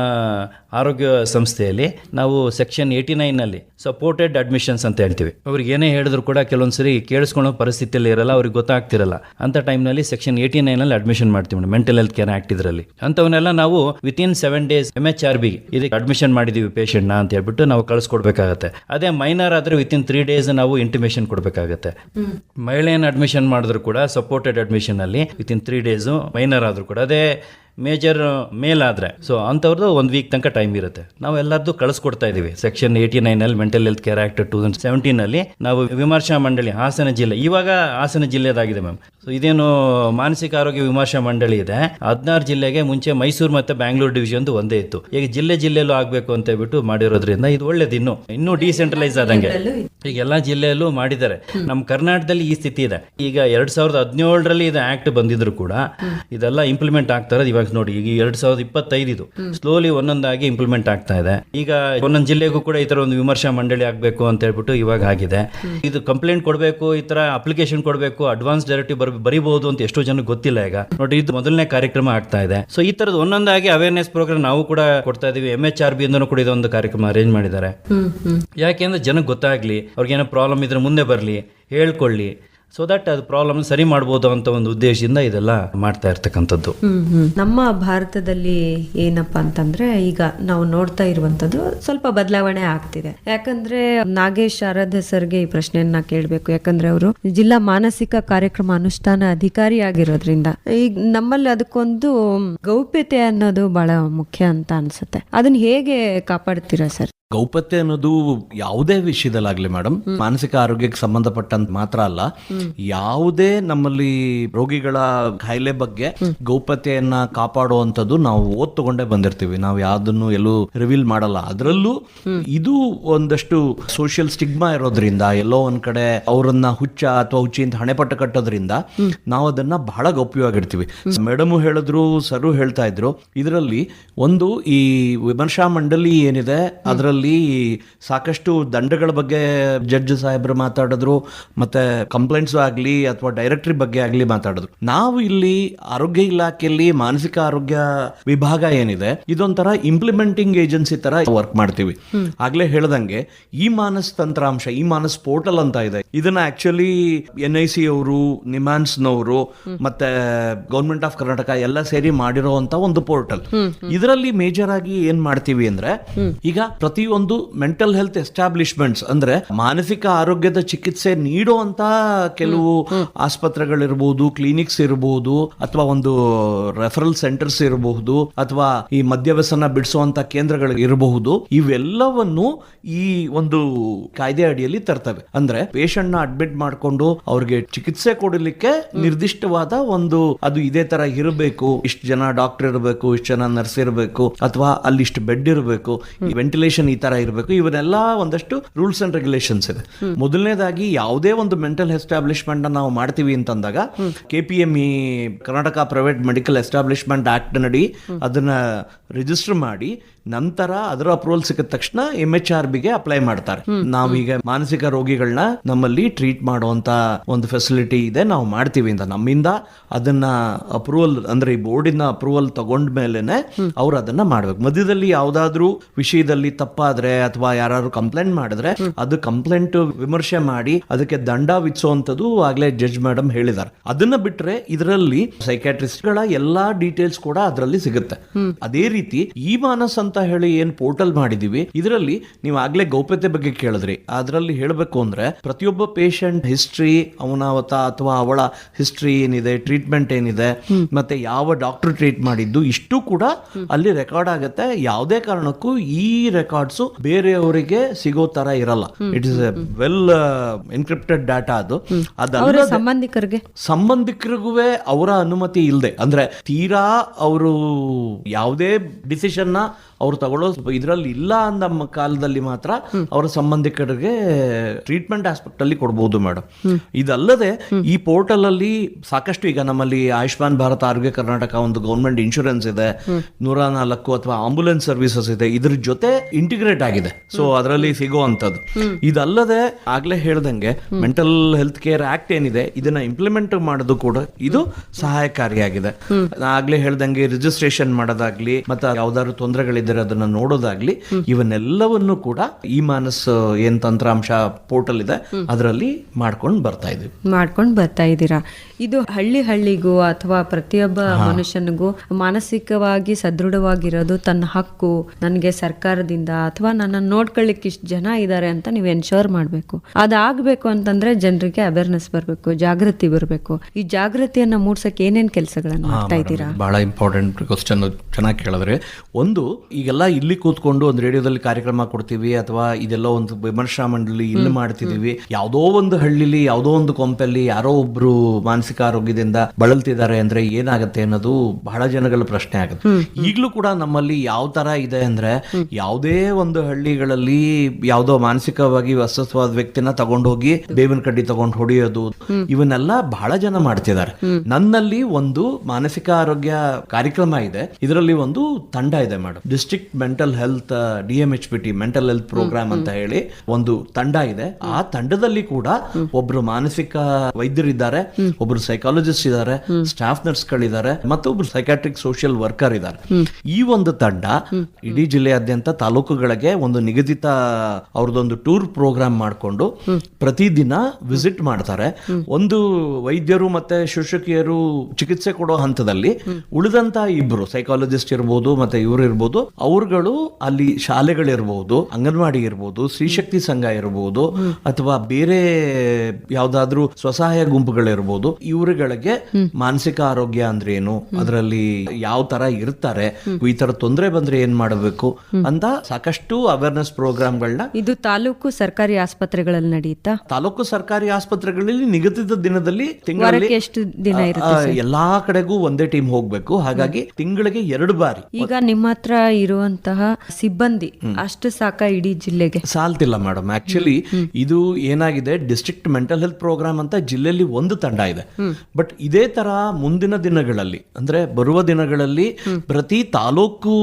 ಆರೋಗ್ಯ ಸಂಸ್ಥೆಯಲ್ಲಿ ನಾವು ಸೆಕ್ಷನ್ ಏಯ್ಟಿ ಅಲ್ಲಿ ಸಪೋರ್ಟೆಡ್ ಅಡ್ಮಿಷನ್ಸ್ ಅಂತ ಹೇಳ್ತೀವಿ. ಅವ್ರಿಗೆ ಏನೇ ಹೇಳಿದ್ರು ಕೂಡ ಕೆಲವೊಂದ್ಸರಿ ಕೇಳಿಸ್ಕೊಳ್ಳೋ ಪರಿಸ್ಥಿತಿಯಲ್ಲಿ ಇರಲ್ಲ, ಅವ್ರಿಗೆ ಗೊತ್ತಾಗ್ತಿರಲ್ಲ. ಅಂತ ಟೈಮ್ನಲ್ಲಿ ಸೆಕ್ಷನ್ ಏಯ್ಟಿ ಅಲ್ಲಿ ಅಡ್ಮಿಷನ್ ಮಾಡ್ತೀವಿ ಮೆಂಟಲ್ ಹೆಲ್ತ್ ಕೇರ್ ಆಕ್ಟ್ ಇದರಲ್ಲಿ. ಅಂತವನ್ನೆಲ್ಲ ನಾವು within seven days M H R B ಇದಕ್ಕೆ ಅಡ್ಮಿಷನ್ ಮಾಡಿದೀವಿ ಪೇಷೆಂಟ್ನ ಅಂತ ಹೇಳ್ಬಿಟ್ಟು ನಾವು ಕಳಿಸ್ಕೊಡ್ಬೇಕಾಗತ್ತೆ. ಅದೇ ಮೈನರ್ ಆದ್ರೆ ವಿತ್ ಇನ್ ತ್ರೀ ಡೇಸ್ ನಾವು ಇಂಟಿಮೇಷನ್ ಕೊಡಬೇಕಾಗತ್ತೆ. ಮಹಿಳೆಯನ್ನು ಅಡ್ಮಿಷನ್ ಮಾಡಿದ್ರು ಕೂಡ ಸಪೋರ್ಟೆಡ್ ಅಡ್ಮಿಷನ್ ಅಲ್ಲಿ within three days minor ಆದ್ರೂ ಕೂಡ. ಅದೇ ಮೇಜರ್ ಮೇಲ್ ಆದರೆ ಸೊ ಅಂಥವ್ರದ್ದು ಒಂದು ವೀಕ್ ತನಕ ಟೈಮ್ ಇರುತ್ತೆ. ನಾವು ಎಲ್ಲರದ್ದು ಕಳಿಸ್ಕೊಡ್ತಾ ಇದ್ದೀವಿ section eighty ನೈನಲ್ಲಿ mental health care act two thousand ಸೆವೆಂಟೀನಲ್ಲಿ ನಾವು ವಿಮರ್ಶಾ ಮಂಡಳಿ, ಹಾಸನ ಜಿಲ್ಲೆ, ಇವಾಗ ಹಾಸನ ಜಿಲ್ಲೆದಾಗಿದೆ ಮ್ಯಾಮ್ ಸೊ ಇದೇನು ಮಾನಸಿಕ ಆರೋಗ್ಯ ವಿಮರ್ಶಾ ಮಂಡಳಿ ಇದೆ. ಹದಿನಾರು ಜಿಲ್ಲೆಗೆ ಮುಂಚೆ ಮೈಸೂರು ಮತ್ತು ಬ್ಯಾಂಗ್ಳೂರು ಡಿವಿಷನ್ ಒಂದೇ ಇತ್ತು. ಈಗ ಜಿಲ್ಲೆ ಜಿಲ್ಲೆಯಲ್ಲೂ ಆಗಬೇಕು ಅಂತ ಹೇಳ್ಬಿಟ್ಟು ಮಾಡಿರೋದ್ರಿಂದ ಇದು ಒಳ್ಳೇದು ಇನ್ನು. ಇನ್ನೂ ಡಿಸೆಂಟ್ರಲೈಸ್ ಆದಂಗೆ. ಈಗ ಎಲ್ಲ ಜಿಲ್ಲೆಯಲ್ಲೂ ಮಾಡಿದ್ದಾರೆ. ನಮ್ಮ ಕರ್ನಾಟಕದಲ್ಲಿ ಈ ಸ್ಥಿತಿ ಇದೆ. ಈಗ ಎರಡ್ ಸಾವಿರದ ಹದಿನೇಳರಲ್ಲಿ ಇದು ಆಕ್ಟ್ ಬಂದಿದ್ರು ಕೂಡ, ಇದೆಲ್ಲ ಇಂಪ್ಲಿಮೆಂಟ್ ಆಗ್ತಾ ಇವಾಗ ನೋಡಿ ಈಗ ಎರಡ್ ಸಾವಿರದ ಇಪ್ಪತ್ತೈದು ಇದು ಸ್ಲೋಲಿ ಒಂದೊಂದಾಗಿ ಇಂಪ್ಲಿಮೆಂಟ್ ಆಗ್ತಾ ಇದೆ. ಈಗ ಒಂದೊಂದು ಜಿಲ್ಲೆಗೂ ಕೂಡ ಈ ತರ ಒಂದು ವಿಮರ್ಶಾ ಮಂಡಳಿ ಆಗಬೇಕು ಅಂತ ಹೇಳ್ಬಿಟ್ಟು ಇವಾಗ ಆಗಿದೆ. ಇದು ಕಂಪ್ಲೇಂಟ್ ಕೊಡಬೇಕು ಈ ತರ ಅಪ್ಲಿಕೇಶನ್ ಕೊಡಬೇಕು ಅಡ್ವಾನ್ಸ್ ಡೈರೆಕ್ಟಿವ್ ಬರ್ ಬರಿಬಹುದು ಅಂತ ಎಷ್ಟೋ ಜನಕ್ಕೆ ಗೊತ್ತಿಲ್ಲ ಈಗ. ನೋಡಿ ಇದು ಮೊದಲನೇ ಕಾರ್ಯಕ್ರಮ ಆಗ್ತಾ ಇದೆ. ಸೊ ಈ ತರದ ಒಂದೊಂದಾಗಿ ಅವೇರ್ನೆಸ್ ಪ್ರೋಗ್ರಾಮ್ ನಾವು ಕೂಡ ಕೊಡ್ತಾ ಇದೀವಿ. ಎಂ ಎಚ್ ಆರ್ ಬಿ ಅಂದ್ರೂ ಕೂಡ ಇದೊಂದು ಕಾರ್ಯಕ್ರಮ ಅರೇಂಜ್ ಮಾಡಿದ್ದಾರೆ. ಯಾಕೆಂದ್ರೆ ಜನಕ್ಕೆ ಗೊತ್ತಾಗ್ಲಿ ಅವ್ರಿಗೇನೋ ಪ್ರಾಬ್ಲಮ್ ಇದ್ರೆ ಮುಂದೆ ಬರಲಿ ಹೇಳ್ಕೊಳ್ಳಿ. ಸೊ ದಟ್ ಅದು ಪ್ರಾಬ್ಲಮ್ ಸರಿ ಮಾಡ್ಬೋದು ಅಂತ ಒಂದು ಉದ್ದೇಶದಿಂದ ಇದೆಲ್ಲ ಮಾಡ್ತಾ ಇರ್ತಕ್ಕಂಥದ್ದು. ನಮ್ಮ ಭಾರತದಲ್ಲಿ ಏನಪ್ಪಾ ಅಂತಂದ್ರೆ ಈಗ ನಾವು ನೋಡ್ತಾ ಇರುವಂತದ್ದು ಸ್ವಲ್ಪ ಬದಲಾವಣೆ ಆಗ್ತಿದೆ. ಯಾಕಂದ್ರೆ ನಾಗೇಶ್ ಆರಾಧ್ಯ ಸರ್ಗೆ ಈ ಪ್ರಶ್ನೆಯನ್ನ ಕೇಳಬೇಕು. ಯಾಕಂದ್ರೆ ಅವರು ಜಿಲ್ಲಾ ಮಾನಸಿಕ ಕಾರ್ಯಕ್ರಮ ಅನುಷ್ಠಾನ ಅಧಿಕಾರಿ ಆಗಿರೋದ್ರಿಂದ ಈಗ ನಮ್ಮಲ್ಲಿ ಅದಕ್ಕೊಂದು ಗೌಪ್ಯತೆ ಅನ್ನೋದು ಬಹಳ ಮುಖ್ಯ ಅಂತ ಅನ್ಸುತ್ತೆ. ಅದನ್ನ ಹೇಗೆ ಕಾಪಾಡ್ತೀರಾ ಸರ್? ಗೌಪ್ಯತೆ ಅನ್ನೋದು ಯಾವುದೇ ವಿಷಯದಲ್ಲಾಗ್ಲಿ ಮೇಡಮ್ ಮಾನಸಿಕ ಆರೋಗ್ಯಕ್ಕೆ ಸಂಬಂಧಪಟ್ಟಂತ ಮಾತ್ರ ಅಲ್ಲ. ಯಾವುದೇ ನಮ್ಮಲ್ಲಿ ರೋಗಿಗಳ ಕಾಯಿಲೆ ಬಗ್ಗೆ ಗೌಪ್ಯತೆಯನ್ನ ಕಾಪಾಡುವಂತದ್ದು ನಾವು ಓದ್ ತಗೊಂಡೇ ಬಂದಿರ್ತೀವಿ. ನಾವು ಯಾವ್ದನ್ನು ಎಲ್ಲೂ ರಿವೀಲ್ ಮಾಡಲ್ಲ. ಅದರಲ್ಲೂ ಇದು ಒಂದಷ್ಟು ಸೋಷಿಯಲ್ ಸ್ಟಿಗ್ಮಾ ಇರೋದ್ರಿಂದ ಎಲ್ಲೋ ಒಂದ್ ಕಡೆ ಅವರನ್ನ ಹುಚ್ಚ ಅಥವಾ ಹುಚ್ಚಿ ಅಂತ ಹಣೆಪಟ್ಟ ಕಟ್ಟೋದ್ರಿಂದ ನಾವು ಅದನ್ನ ಬಹಳ ಗೌಪ್ಯವಾಗಿರ್ತೀವಿ ಮೇಡಮು ಹೇಳಿದ್ರು ಸರು ಹೇಳ್ತಾ ಇದ್ರು ಇದರಲ್ಲಿ ಒಂದು ಈ ವಿಮರ್ಶಾ ಮಂಡಳಿ ಏನಿದೆ ಅದರಲ್ಲಿ ಸಾಕಷ್ಟು ದಂಡಗಳ ಬಗ್ಗೆ ಜಡ್ಜ್ ಸಾಹೇಬ್ರು ಮಾತಾಡಿದ್ರು ಮತ್ತೆ ಕಂಪ್ಲೇಂಟ್ಸ್ ಆಗಲಿ ಅಥವಾ ಡೈರೆಕ್ಟ್ರಿ ಬಗ್ಗೆ ಆಗಲಿ ಮಾತಾಡಿದ್ರು. ನಾವು ಇಲ್ಲಿ ಆರೋಗ್ಯ ಇಲಾಖೆಯಲ್ಲಿ ಮಾನಸಿಕ ಆರೋಗ್ಯ ವಿಭಾಗ ಏನಿದೆ ಇದೊಂಥರ ಇಂಪ್ಲಿಮೆಂಟಿಂಗ್ ಏಜೆನ್ಸಿ ತರ ವರ್ಕ್ ಮಾಡ್ತೀವಿ. ಆಗ್ಲೇ ಹೇಳ್ದಂಗೆ ಈ ಮಾನಸ್ ತಂತ್ರಾಂಶ ಈ ಮಾನಸ್ ಪೋರ್ಟಲ್ ಅಂತ ಇದೆ. ಇದನ್ನ ಆಕ್ಚುಲಿ ಎನ್ ಐ ಸಿ ಅವರು ನಿಮಾನ್ಸ್ನವರು ಮತ್ತೆ ಗೌರ್ಮೆಂಟ್ ಆಫ್ ಕರ್ನಾಟಕ ಎಲ್ಲ ಸೇರಿ ಮಾಡಿರೋ ಒಂದು ಪೋರ್ಟಲ್ ಇದರಲ್ಲಿ ಮೇಜರ್ ಆಗಿ ಏನ್ ಮಾಡ್ತೀವಿ ಅಂದ್ರೆ ಈಗ ಪ್ರತಿಯೊಂದು ಮೆಂಟಲ್ ಹೆಲ್ತ್ ಎಸ್ಟಾಬ್ಲಿಷ್ಮೆಂಟ್ಸ್ ಅಂದ್ರೆ ಮಾನಸಿಕ ಆರೋಗ್ಯದ ಚಿಕಿತ್ಸೆ ನೀಡುವಂತ ಕೆಲವು ಆಸ್ಪತ್ರೆಗಳಿರ್ಬೋದು ಕ್ಲಿನಿಕ್ಸ್ ಇರಬಹುದು ಅಥವಾ ಒಂದು ರೆಫರಲ್ ಸೆಂಟರ್ಸ್ ಇರಬಹುದು ಅಥವಾ ಈ ಮದ್ಯವ್ಯಸನ ಬಿಡಿಸುವಂತ ಕೇಂದ್ರಗಳು ಇರಬಹುದು. ಇವೆಲ್ಲವನ್ನು ಈ ಒಂದು ಕಾಯ್ದೆ ಅಡಿಯಲ್ಲಿ ತರ್ತವೆ. ಅಂದ್ರೆ ಪೇಷಂಟ್ನ ಅಡ್ಮಿಟ್ ಮಾಡಿಕೊಂಡು ಅವ್ರಿಗೆ ಚಿಕಿತ್ಸೆ ಕೊಡಲಿಕ್ಕೆ ನಿರ್ದಿಷ್ಟವಾದ ಒಂದು ಅದು ಇದೇ ತರ ಇರಬೇಕು. ಇಷ್ಟು ಜನ ಡಾಕ್ಟರ್ ಇರಬೇಕು ಇಷ್ಟು ಜನ ನರ್ಸ್ ಇರಬೇಕು ಅಥವಾ ಅಲ್ಲಿ ಇಷ್ಟು ಬೆಡ್ ಇರಬೇಕು. ಈ ವೆಂಟಿಲೇಷನ್ ಈ ತರ ಇರಬೇಕು. ಇವನ್ನೆಲ್ಲ ಒಂದಷ್ಟು ರೂಲ್ಸ್ ಅಂಡ್ ರೆಗ್ಯುಲೇಷನ್ಸ್ ಇದೆ. ಮೊದಲನೇದಾಗಿ ಯಾವುದೇ ಒಂದು ಮೆಂಟಲ್ ಎಸ್ಟಾಬ್ಲಿಷ್ಮೆಂಟ್ ನಾವು ಮಾಡ್ತೀವಿ ಅಂತಂದಾಗ K P M E, Karnataka private medical establishment act ನಡಿ ಅದನ್ನ ರಿಜಿಸ್ಟರ್ ಮಾಡಿ ನಂತರ ಅದರ ಅಪ್ರೂವಲ್ ಸಿಕ್ಕಿದ ತಕ್ಷಣ ಎಂ ಎಚ್ ಆರ್ ಬಿಗೆ ಅಪ್ಲೈ ಮಾಡ್ತಾರೆ. ನಾವೀಗ ಮಾನಸಿಕ ರೋಗಿಗಳನ್ನ ನಮ್ಮಲ್ಲಿ ಟ್ರೀಟ್ ಮಾಡುವಂತ ಒಂದು ಫೆಸಿಲಿಟಿ ಇದೆ ನಾವು ಮಾಡ್ತೀವಿ ಅಂತ. ನಮ್ಮಿಂದ ಅದನ್ನ ಅಪ್ರೂವಲ್ ಅಂದ್ರೆ ಈ ಬೋರ್ಡಿನ ಅಪ್ರೂವಲ್ ತಗೊಂಡ ಮೇಲೆನೆ ಅವ್ರು ಅದನ್ನ ಮಾಡ್ಬೇಕು. ಮಧ್ಯದಲ್ಲಿ ಯಾವ್ದಾದ್ರು ವಿಷಯದಲ್ಲಿ ತಪ್ಪ ತಪ್ಪಾದ್ರೆ ಅಥವಾ ಯಾರು ಕಂಪ್ಲೇಂಟ್ ಮಾಡಿದ್ರೆ ಅದು ಕಂಪ್ಲೇಂಟ್ ವಿಮರ್ಶೆ ಮಾಡಿ ಅದಕ್ಕೆ ದಂಡ ವಿಧಿಸುವಂತದ್ದು ಆಗ್ಲೇ ಜಡ್ಜ್ ಮೇಡಮ್ ಹೇಳಿದ್ದಾರೆ ಅದನ್ನ ಬಿಟ್ರೆ ಇದರಲ್ಲಿ ಸೈಕ್ಯಾಟ್ರಿಸ್ಟ್ಗಳ ಎಲ್ಲಾ ಡೀಟೇಲ್ಸ್ ಕೂಡ ಅದರಲ್ಲಿ ಸಿಗುತ್ತೆ. ಅದೇ ರೀತಿ ಈ ಮಾನಸ್ ಅಂತ ಹೇಳಿ ಏನ್ ಪೋರ್ಟಲ್ ಮಾಡಿದೀವಿ, ಇದರಲ್ಲಿ ನೀವು ಆಗ್ಲೇ ಗೌಪ್ಯತೆ ಬಗ್ಗೆ ಕೇಳಿದ್ರಿ. ಅದರಲ್ಲಿ ಹೇಳಬೇಕು ಅಂದ್ರೆ ಪ್ರತಿಯೊಬ್ಬ ಪೇಷಂಟ್ ಹಿಸ್ಟ್ರಿ ಅವನಾವತ ಅಥವಾ ಅವಳ ಹಿಸ್ಟ್ರಿ ಏನಿದೆ ಟ್ರೀಟ್ಮೆಂಟ್ ಏನಿದೆ, ಮತ್ತೆ ಯಾವ ಡಾಕ್ಟರ್ ಟ್ರೀಟ್ ಮಾಡಿದ್ದು, ಇಷ್ಟು ಕೂಡ ಅಲ್ಲಿ ರೆಕಾರ್ಡ್ ಆಗುತ್ತೆ. ಯಾವುದೇ ಕಾರಣಕ್ಕೂ ಈ ರೆಕಾರ್ಡ್ಸ್ ಬೇರೆಯವರಿಗೆ ಸಿಗೋ ತರ ಇರಲ್ಲ. It is a well encrypted data ಅದು. ಅದಲ್ಲ ಸಂಬಂಧಿಕರಿಗೆ? ಸಂಬಂಧಿಕರಿಗೂ ಅವರ ಅನುಮತಿ ಇಲ್ಲದೆ ಅಂದ್ರೆ ತೀರಾ ಅವರು ಯಾವುದೇ ಡಿಸಿಷನ್ನ ಅವ್ರು ತಗೊಳ್ಳೋ ಇದರಲ್ಲಿ ಇಲ್ಲ ಅಂದ ಕಾಲದಲ್ಲಿ ಮಾತ್ರ ಅವರ ಸಂಬಂಧಿಕರಿಗೆ ಟ್ರೀಟ್ಮೆಂಟ್ ಆಸ್ಪೆಕ್ಟ್ ಅಲ್ಲಿ ಕೊಡಬಹುದು ಮೇಡಮ್ ಇದಲ್ಲದೆ ಈ ಪೋರ್ಟಲ್ ಅಲ್ಲಿ ಸಾಕಷ್ಟು ಈಗ ನಮ್ಮಲ್ಲಿ ಆಯುಷ್ಮಾನ್ ಭಾರತ ಆರೋಗ್ಯ ಕರ್ನಾಟಕ ಒಂದು ಗೌರ್ಮೆಂಟ್ ಇನ್ಶೂರೆನ್ಸ್ ಇದೆ. ನೂರ ನಾಲ್ಕು ಅಥವಾ ಆಂಬುಲೆನ್ಸ್ ಸರ್ವಿಸಸ್ ಇದೆ. ಇದ್ರ ಜೊತೆ ಇಂಟಿಗ್ರೇಟ್ ಆಗಿದೆ. ಸೊ ಅದರಲ್ಲಿ ಸಿಗುವಂತದ್ದು ಇದಲ್ಲದೆ ಆಗ್ಲೇ ಹೇಳ್ದಂಗೆ ಮೆಂಟಲ್ ಹೆಲ್ತ್ ಕೇರ್ ಆಕ್ಟ್ ಏನಿದೆ ಇದನ್ನ ಇಂಪ್ಲಿಮೆಂಟ್ ಮಾಡೋದು ಕೂಡ ಇದು ಸಹಾಯಕಾರಿಯಾಗಿದೆ. ಆಗ್ಲೇ ಹೇಳ್ದಂಗೆ ರಿಜಿಸ್ಟ್ರೇಷನ್ ಮಾಡೋದಾಗ್ಲಿ ಮತ್ತೆ ಯಾವ್ದಾದ್ರು ತೊಂದರೆಗಳಿದ್ರೆ ಅದನ್ನ ನೋಡೋದಾಗ್ಲಿ ಇವನ್ನೆಲ್ಲವನ್ನು ಕೂಡ ಈ ಮಾನಸ್ ಏನ್ ತಂತ್ರಾಂಶ ಪೋರ್ಟಲ್ ಇದೆ ಅದರಲ್ಲಿ ಮಾಡ್ಕೊಂಡು ಬರ್ತಾ ಇದೀವಿ. ಮಾಡ್ಕೊಂಡು ಬರ್ತಾ ಇದ್ದೀರಾ. ಇದು ಹಳ್ಳಿ ಹಳ್ಳಿಗೂ ಅಥವಾ ಪ್ರತಿಯೊಬ್ಬ ಮನುಷ್ಯನಿಗೂ ಮಾನಸಿಕವಾಗಿ ಸದೃಢವಾಗಿರೋದು ತನ್ನ ಹಕ್ಕು ನನಗೆ ಸರ್ಕಾರದಿಂದ ಅಥವಾ ನನ್ನನ್ನು ನೋಡ್ಕೊಳ್ಳಿಕ್ಕೆ ಇಷ್ಟು ಜನ ಇದ್ದಾರೆ ಅಂತ ನೀವು ಎನ್ಶೋರ್ ಮಾಡಬೇಕು. ಅದಾಗಬೇಕು ಅಂತಂದ್ರೆ ಜನರಿಗೆ ಅವೇರ್ನೆಸ್ ಬರಬೇಕು ಜಾಗೃತಿ ಬರಬೇಕು. ಈ ಜಾಗೃತಿಯನ್ನ ಮೂಡಿಸಕ್ಕೆ ಏನೇನು ಕೆಲಸಗಳನ್ನು ಮಾಡ್ತಾ ಇದ್ದೀರಾ? ಬಹಳ ಇಂಪಾರ್ಟೆಂಟ್ ಕ್ವಶನ್ ಚೆನ್ನಾಗಿ ಕೇಳಿದ್ರೆ. ಒಂದು ಈಗೆಲ್ಲ ಇಲ್ಲಿ ಕೂತ್ಕೊಂಡು ಒಂದು ರೇಡಿಯೋದಲ್ಲಿ ಕಾರ್ಯಕ್ರಮ ಕೊಡ್ತೀವಿ ಅಥವಾ ಇದೆಲ್ಲ ಒಂದು ವಿಮರ್ಶಾ ಮಂಡಳಿ ಇಲ್ಲಿ ಮಾಡ್ತಿದೀವಿ. ಯಾವುದೋ ಒಂದು ಹಳ್ಳಿಲಿ ಯಾವುದೋ ಒಂದು ಕೊಂಪಲ್ಲಿ ಯಾರೋ ಒಬ್ರು ಮಾನಸಿಕ ಆರೋಗ್ಯದಿಂದ ಬಳಲ್ತಿದ್ದಾರೆ ಅಂದ್ರೆ ಏನಾಗುತ್ತೆ ಅನ್ನೋದು ಬಹಳ ಜನಗಳ ಪ್ರಶ್ನೆ ಆಗುತ್ತೆ. ಈಗಲೂ ಕೂಡ ನಮ್ಮಲ್ಲಿ ಯಾವ ತರ ಇದೆ ಅಂದ್ರೆ ಯಾವುದೇ ಒಂದು ಹಳ್ಳಿಗಳಲ್ಲಿ ಯಾವುದೋ ಮಾನಸಿಕವಾಗಿ ಅಸ್ವಸ್ಥವಾದ ವ್ಯಕ್ತಿನ ತಗೊಂಡೋಗಿ ಬೇವಿನ ಕಡ್ಡಿ ತಗೊಂಡು ಹೊಡೆಯೋದು ಇವನ್ನೆಲ್ಲ ಬಹಳ ಜನ ಮಾಡ್ತಿದ್ದಾರೆ. ನನ್ನಲ್ಲಿ ಒಂದು ಮಾನಸಿಕ ಆರೋಗ್ಯ ಕಾರ್ಯಕ್ರಮ ಇದೆ. ಇದರಲ್ಲಿ ಒಂದು ತಂಡ ಇದೆ madam district mental health D M H P T mental health program ಅಂತ ಹೇಳಿ ಒಂದು ತಂಡ ಇದೆ. ಆ ತಂಡದಲ್ಲಿ ಕೂಡ ಒಬ್ರು ಮಾನಸಿಕ ವೈದ್ಯರಿದ್ದಾರೆ ಒಬ್ರು ಸೈಕಾಲಜಿಸ್ಟ್ ಇದ್ದಾರೆ ಸ್ಟಾಫ್ ನರ್ಸ್ ಗಳಿದ್ದಾರೆ ಮತ್ತೊಬ್ರು ಸೈಕಾಟ್ರಿಕ್ ಸೋಷಿಯಲ್ ವರ್ಕರ್ ಇದ್ದಾರೆ ಈ ಒಂದು ತಂಡ ಇಡೀ ಜಿಲ್ಲೆಯಾದ್ಯಂತ ತಾಲೂಕುಗಳಿಗೆ ಒಂದು ನಿಗದಿತ ಅವ್ರದ್ದೊಂದು ಟೂರ್ ಪ್ರೋಗ್ರಾಮ್ ಮಾಡಿಕೊಂಡು ಪ್ರತಿದಿನ ವಿಸಿಟ್ ಮಾಡ್ತಾರೆ. ಒಂದು ವೈದ್ಯರು ಮತ್ತೆ ಶಿಕ್ಷಕಿಯರು ಚಿಕಿತ್ಸೆ ಕೊಡೋ ಹಂತದಲ್ಲಿ ಉಳಿದಂತ ಇಬ್ರು ಸೈಕಾಲಜಿಸ್ಟ್ ಇರ್ಬೋದು ಮತ್ತೆ ಇವರು ಇರ್ಬೋದು, ಅವ್ರಗಳು ಅಲ್ಲಿ ಶಾಲೆಗಳಿರ್ಬೋದು, ಅಂಗನವಾಡಿ ಇರ್ಬೋದು ಸ್ತ್ರೀಶಕ್ತಿ ಸಂಘ ಇರ್ಬೋದು, ಅಥವಾ ಬೇರೆ ಯಾವ್ದಾದ್ರು ಸ್ವಸಹಾಯ ಗುಂಪುಗಳಿರ್ಬೋದು ಇವರುಗಳಿಗೆ ಮಾನಸಿಕ ಆರೋಗ್ಯ ಅಂದ್ರೆ ಏನು? ಅದರಲ್ಲಿ ಯಾವ ತರ ಇರ್ತಾರೆ? ಈ ತರ ತೊಂದರೆ ಬಂದ್ರೆ ಏನ್ ಮಾಡಬೇಕು? ಅಂತ ಸಾಕಷ್ಟು ಅವೇರ್ನೆಸ್ ಪ್ರೋಗ್ರಾಮ್ಗಳನ್ನ ಇದು ತಾಲೂಕು ಸರ್ಕಾರಿ ಆಸ್ಪತ್ರೆಗಳಲ್ಲಿ ನಡೆಯುತ್ತಾ? ತಾಲೂಕು ಸರ್ಕಾರಿ ಆಸ್ಪತ್ರೆಗಳಲ್ಲಿ ನಿಗದಿತ ದಿನದಲ್ಲಿ ತಿಂಗಳಲ್ಲಿ ಎಷ್ಟು ದಿನ ಇರುತ್ತೆ ಎಲ್ಲಾ ಕಡೆಗೂ ಒಂದೇ ಟೀಮ್ ಹೋಗ್ಬೇಕು. ಹಾಗಾಗಿ ತಿಂಗಳಿಗೆ ಎರಡು ಬಾರಿ. ಈಗ ನಿಮ್ಮ ಹತ್ರ ಇರುವಂತಹ ಸಿಬ್ಬಂದಿ ಅಷ್ಟು ಸಾಕ ಇಡೀ ಜಿಲ್ಲೆಗೆ? ಸಾಲ್ತಿಲ್ಲ ಮೇಡಮ್ ಆಕ್ಚುಲಿ ಇದು ಏನಾಗಿದೆ? ಡಿಸ್ಟ್ರಿಕ್ಟ್ ಮೆಂಟಲ್ ಹೆಲ್ತ್ ಪ್ರೋಗ್ರಾಮ್ ಅಂತ ಜಿಲ್ಲೆಯಲ್ಲಿ ಒಂದು ತಂಡ ಇದೆ. ಬಟ್ ಇದೇ ತರ ಮುಂದಿನ ದಿನಗಳಲ್ಲಿ ಅಂದ್ರೆ ಬರುವ ದಿನಗಳಲ್ಲಿ ಪ್ರತಿ ತಾಲೂಕು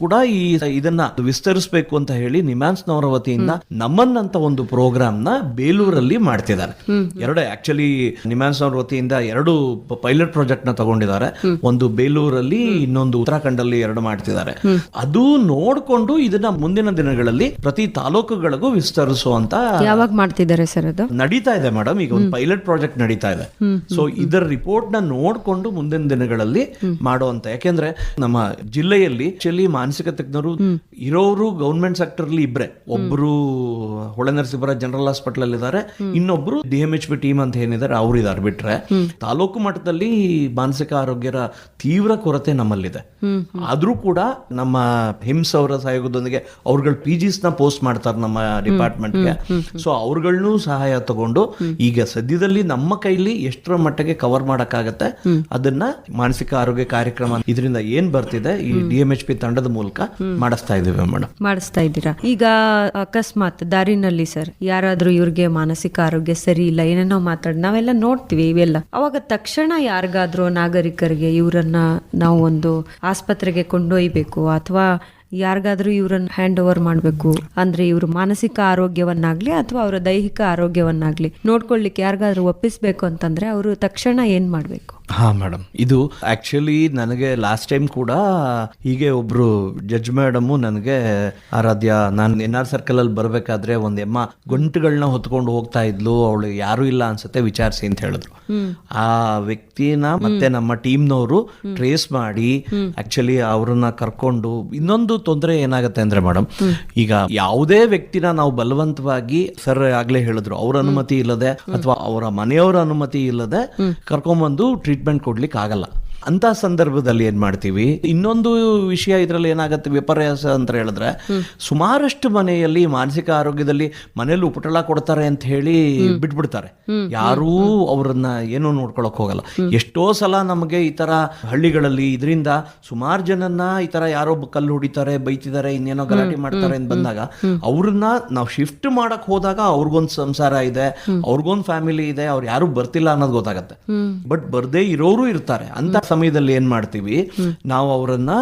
ಕೂಡ ಈ ಇದನ್ನ ವಿಸ್ತರಿಸಬೇಕು ಅಂತ ಹೇಳಿ ನಿಮ್ಯಾನ್ಸ್ನವರ ವತಿಯಿಂದ ನಮ್ಮನ್ನಂತ ಒಂದು ಪ್ರೋಗ್ರಾಮ್ನ ಬೇಲೂರಲ್ಲಿ ಮಾಡ್ತಿದ್ದಾರೆ. ಎರಡು ಆಕ್ಚುಲಿ ನಿಮ್ಯಾನ್ಸ್ನವರ ವತಿಯಿಂದ ಎರಡು ಪೈಲಟ್ ಪ್ರಾಜೆಕ್ಟ್ನ ತಗೊಂಡಿದ್ದಾರೆ. ಒಂದು ಬೇಲೂರಲ್ಲಿ ಇನ್ನೊಂದು ಉತ್ತರಾಖಂಡಲ್ಲಿ ಎರಡು ಮಾಡ್ತಿದ್ದಾರೆ. ಅದು ನೋಡ್ಕೊಂಡು ಇದನ್ನ ಮುಂದಿನ ದಿನಗಳಲ್ಲಿ ಪ್ರತಿ ತಾಲೂಕುಗಳಿಗೂ ವಿಸ್ತರಿಸುವಂತ ಯಾವಾಗ ಮಾಡ್ತಿದ್ದಾರೆ ಸರ್ ಅದು? ನಡೀತಾ ಇದೆ ಮೇಡಮ್ ಈಗ ಒಂದು ಪೈಲಟ್ ಪ್ರಾಜೆಕ್ಟ್ ನಡೀತಾ ಇದೆ. ಸೊ ಇದರ ರಿಪೋರ್ಟ್ನ ನೋಡ್ಕೊಂಡು ಮುಂದಿನ ದಿನಗಳಲ್ಲಿ ಮಾಡುವಂತ ಯಾಕೆಂದ್ರೆ ನಮ್ಮ ಜಿಲ್ಲೆಯಲ್ಲಿ ಆಕ್ಚುಲಿ ಮಾನಸಿಕ ತಜ್ಞರು ಇರೋರು ಗೌರ್ಮೆಂಟ್ ಸೆಕ್ಟರ್ ಅಲ್ಲಿ ಇಬ್ರೆ. ಒಬ್ರು ನರಸಿಂಹರ ಜನರಲ್ ಹಾಸ್ಪಿಟಲ್ ಅಲ್ಲಿ ಇದ್ದಾರೆ ಇನ್ನೊಬ್ರು D M H P team ಅಂತ ಏನಿದ್ದಾರೆ ಅವ್ರು ಇದಾರೆ ಬಿಟ್ರೆ ತಾಲೂಕು ಮಟ್ಟದಲ್ಲಿ ಮಾನಸಿಕ ಆರೋಗ್ಯರ ತೀವ್ರ ಕೊರತೆ ನಮ್ಮಲ್ಲಿದೆ. ಆದ್ರೂ ಕೂಡ ನಮ್ಮ ಹಿಮ್ಸ್ ಅವರ ಸಹಯೋಗದೊಂದಿಗೆ ಅವ್ರಗಳ ಪಿ ಜಿಸ್ನ ಪೋಸ್ಟ್ ಮಾಡ್ತಾರೆ ನಮ್ಮ ಡಿಪಾರ್ಟ್ಮೆಂಟ್ಗೆ ಸೊ ಅವ್ರಗಳನ್ನೂ ಸಹಾಯ ತಗೊಂಡು ಈಗ ಸದ್ಯದಲ್ಲಿ ನಮ್ಮ ಕೈಲಿ ಎಷ್ಟರ ಮಟ್ಟಿಗೆ ಕವರ್ ಮಾಡೋಕ್ಕಾಗತ್ತೆ. ಅದನ್ನ ಮಾನಸಿಕ ಆರೋಗ್ಯ ಕಾರ್ಯಕ್ರಮ ಇದರಿಂದ ಏನ್ ಬರ್ತಿದೆ ಈ ಡಿ ಎಂ ಎಚ್ ಪಿ ತಂಡದ ಮೂಲಕ ಮಾಡಿಸ್ತಾ ಇದೀವಿ ಮೇಡಮ್ ಮಾಡಿಸ್ತಾ ಇದ್ದೀರಾ? ಈಗ ಅಕಸ್ಮಾತ್ ದಾರಿನಲ್ಲಿ ಸರ್ ಯಾರಾದ್ರೂ ಇವ್ರಿಗೆ ಮಾನಸಿಕ ಆರೋಗ್ಯ ಸರಿ ಇಲ್ಲ ಏನೇನೋ ಮಾತಾಡ್ ನಾವೆಲ್ಲ ನೋಡ್ತೀವಿ ಇವೆಲ್ಲ. ಅವಾಗ ತಕ್ಷಣ ಯಾರಿಗಾದ್ರೂ ನಾಗರಿಕರಿಗೆ ಇವರನ್ನ ನಾವು ಒಂದು ಆಸ್ಪತ್ರೆಗೆ ಕೊಂಡೊಯ್ಬೇಕು ಅಥವಾ ಯಾರಿಗಾದ್ರೂ ಇವ್ರನ್ನ ಹ್ಯಾಂಡ್ ಓವರ್ ಮಾಡಬೇಕು. ಅಂದ್ರೆ ಇವ್ರ ಮಾನಸಿಕ ಆರೋಗ್ಯವನ್ನಾಗ್ಲಿ ಅಥವಾ ಅವರ ದೈಹಿಕ ಆರೋಗ್ಯವನ್ನಾಗ್ಲಿ ನೋಡ್ಕೊಳ್ಳಿಕ್ಕೆ ಯಾರಿಗಾದ್ರೂ ಒಪ್ಪಿಸ್ಬೇಕು ಅಂತಂದ್ರೆ ಅವರು ತಕ್ಷಣ ಏನ್ ಮಾಡ್ಬೇಕು? ಹಾ ಮೇಡಮ್ ಇದು ಆಕ್ಚುಲಿ ನನಗೆ ಲಾಸ್ಟ್ ಟೈಮ್ ಕೂಡ ಹೀಗೆ ಒಬ್ರು ಜಡ್ಜ್ ಮೇಡಮ್ ನನಗೆ ಆರಾಧ್ಯ ನಾನು ಎನ್ ಆರ್ ಸರ್ಕಲ್ ಅಲ್ಲಿ ಬರ್ಬೇಕಾದ್ರೆ ಒಂದ್ ಎಮ್ಮ ಗಂಟುಗಳನ್ನ ಹೊತ್ಕೊಂಡು ಹೋಗ್ತಾ ಇದ್ಲು ಅವಳು ಯಾರು ಇಲ್ಲ ಅನ್ಸುತ್ತೆ ವಿಚಾರಿಸಿ ಅಂತ ಹೇಳಿದ್ರು. ಆ ವ್ಯಕ್ತಿನ ಮತ್ತೆ ನಮ್ಮ ಟೀಮ್ನವರು ಟ್ರೇಸ್ ಮಾಡಿ ಆಕ್ಚುಲಿ ಅವ್ರನ್ನ ಕರ್ಕೊಂಡು ಇನ್ನೊಂದು ತೊಂದರೆ ಏನಾಗುತ್ತೆ ಅಂದ್ರೆ ಮೇಡಮ್ ಈಗ ಯಾವುದೇ ವ್ಯಕ್ತಿನ ನಾವು ಬಲವಂತವಾಗಿ ಸರ್ ಆಗ್ಲೇ ಹೇಳಿದ್ರು ಅವ್ರ ಅನುಮತಿ ಇಲ್ಲದೆ ಅಥವಾ ಅವರ ಮನೆಯವರ ಅನುಮತಿ ಇಲ್ಲದೆ ಕರ್ಕೊಂಬಂದು ಟ್ರೀಟ್ಮೆಂಟ್ ಕೊಡಲಿಕ್ಕೆ ಆಗಲ್ಲ ಅಂತ ಸಂದರ್ಭದಲ್ಲಿ ಏನ್ ಮಾಡ್ತೀವಿ? ಇನ್ನೊಂದು ವಿಷಯ ಇದರಲ್ಲಿ ಏನಾಗುತ್ತೆ? ವಿಪರ್ಯಾಸ ಅಂತ ಹೇಳಿದ್ರೆ ಸುಮಾರಷ್ಟು ಮನೆಯಲ್ಲಿ ಮಾನಸಿಕ ಆರೋಗ್ಯದಲ್ಲಿ ಮನೇಲಿ ಉಪಟಳ ಕೊಡ್ತಾರೆ ಅಂತ ಹೇಳಿ ಬಿಟ್ಬಿಡ್ತಾರೆ. ಯಾರೂ ಅವ್ರನ್ನ ಏನು ನೋಡ್ಕೊಳಕ್ ಹೋಗಲ್ಲ. ಎಷ್ಟೋ ಸಲ ನಮಗೆ ಈ ತರ ಹಳ್ಳಿಗಳಲ್ಲಿ ಇದರಿಂದ ಸುಮಾರು ಜನನ್ನ ಈ ತರ ಯಾರೋ ಕಲ್ಲು ಹೊಡಿತಾರೆ ಬೈತಿದ್ದಾರೆ ಇನ್ನೇನೋ ಗಲಾಟೆ ಮಾಡ್ತಾರೆ ಅಂತ ಬಂದಾಗ ಅವ್ರನ್ನ ನಾವು ಶಿಫ್ಟ್ ಮಾಡಕ್ ಹೋದಾಗ ಅವ್ರಿಗೊಂದು ಸಂಸಾರ ಇದೆ ಅವ್ರಿಗೊಂದು ಫ್ಯಾಮಿಲಿ ಇದೆ ಅವ್ರು ಯಾರು ಬರ್ತಿಲ್ಲ ಅನ್ನೋದು ಗೊತ್ತಾಗತ್ತೆ. ಬಟ್ ಬರ್ದೇ ಇರೋರು ಇರ್ತಾರೆ. ಅಂತ ಸಮಯದಲ್ಲಿ ಏನ್ ಮಾಡ್ತೀವಿ? ನಾವು ಅವರನ್ನ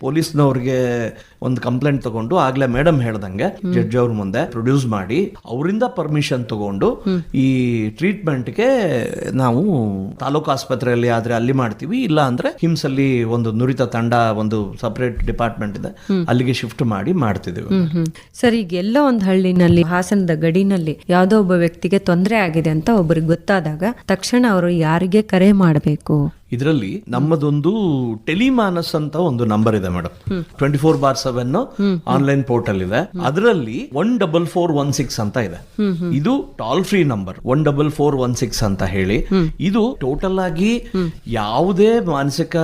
ಪೊಲೀಸ್ನವ್ರಿಗೆ ಒಂದು ಕಂಪ್ಲೇಂಟ್ ತಗೊಂಡು ಆಗ್ಲೇ ಮೇಡಮ್ ಹೇಳ್ದಂಗೆ ಜಡ್ಜ್ ಅವ್ರ ಮುಂದೆ ಪ್ರೊಡ್ಯೂಸ್ ಮಾಡಿ ಅವರಿಂದ ಪರ್ಮಿಷನ್ ತಗೊಂಡು ಈ ಟ್ರೀಟ್ಮೆಂಟ್ಗೆ ನಾವು ತಾಲೂಕು ಆಸ್ಪತ್ರೆಯಲ್ಲಿ ಆದ್ರೆ ಅಲ್ಲಿ ಮಾಡ್ತೀವಿ ಇಲ್ಲ ಅಂದ್ರೆ ಹಿಮ್ಸಲ್ಲಿ ಒಂದು ನುರಿತ ತಂಡ ಒಂದು ಸಪರೇಟ್ ಡಿಪಾರ್ಟ್ಮೆಂಟ್ ಇದೆ ಅಲ್ಲಿಗೆ ಶಿಫ್ಟ್ ಮಾಡಿ ಮಾಡ್ತಿದ್ದೀವಿ ಸರ್ ಈಗ ಎಲ್ಲ ಒಂದು ಹಳ್ಳಿನಲ್ಲಿ ಹಾಸನದ ಗಡಿನಲ್ಲಿ ಯಾವುದೋ ಒಬ್ಬ ವ್ಯಕ್ತಿಗೆ ತೊಂದರೆ ಆಗಿದೆ ಅಂತ ಒಬ್ಬರಿಗೆ ಗೊತ್ತಾದಾಗ ತಕ್ಷಣ ಅವರು ಯಾರಿಗೆ ಕರೆ ಮಾಡಬೇಕು? ಇದರಲ್ಲಿ ನಮ್ಮದೊಂದು ಟೆಲಿಮಾನಸ್ ಅಂತ ಒಂದು ನಂಬರ್ ಇದೆ madam twenty four bar seven online portal ಇದೆ. ಅದರಲ್ಲಿ one double four one six ಅಂತ ಇದೆ. ಇದು toll free number one double four one six ಅಂತ ಹೇಳಿ. ಇದು ಟೋಟಲ್ ಆಗಿ ಯಾವುದೇ ಮಾನಸಿಕ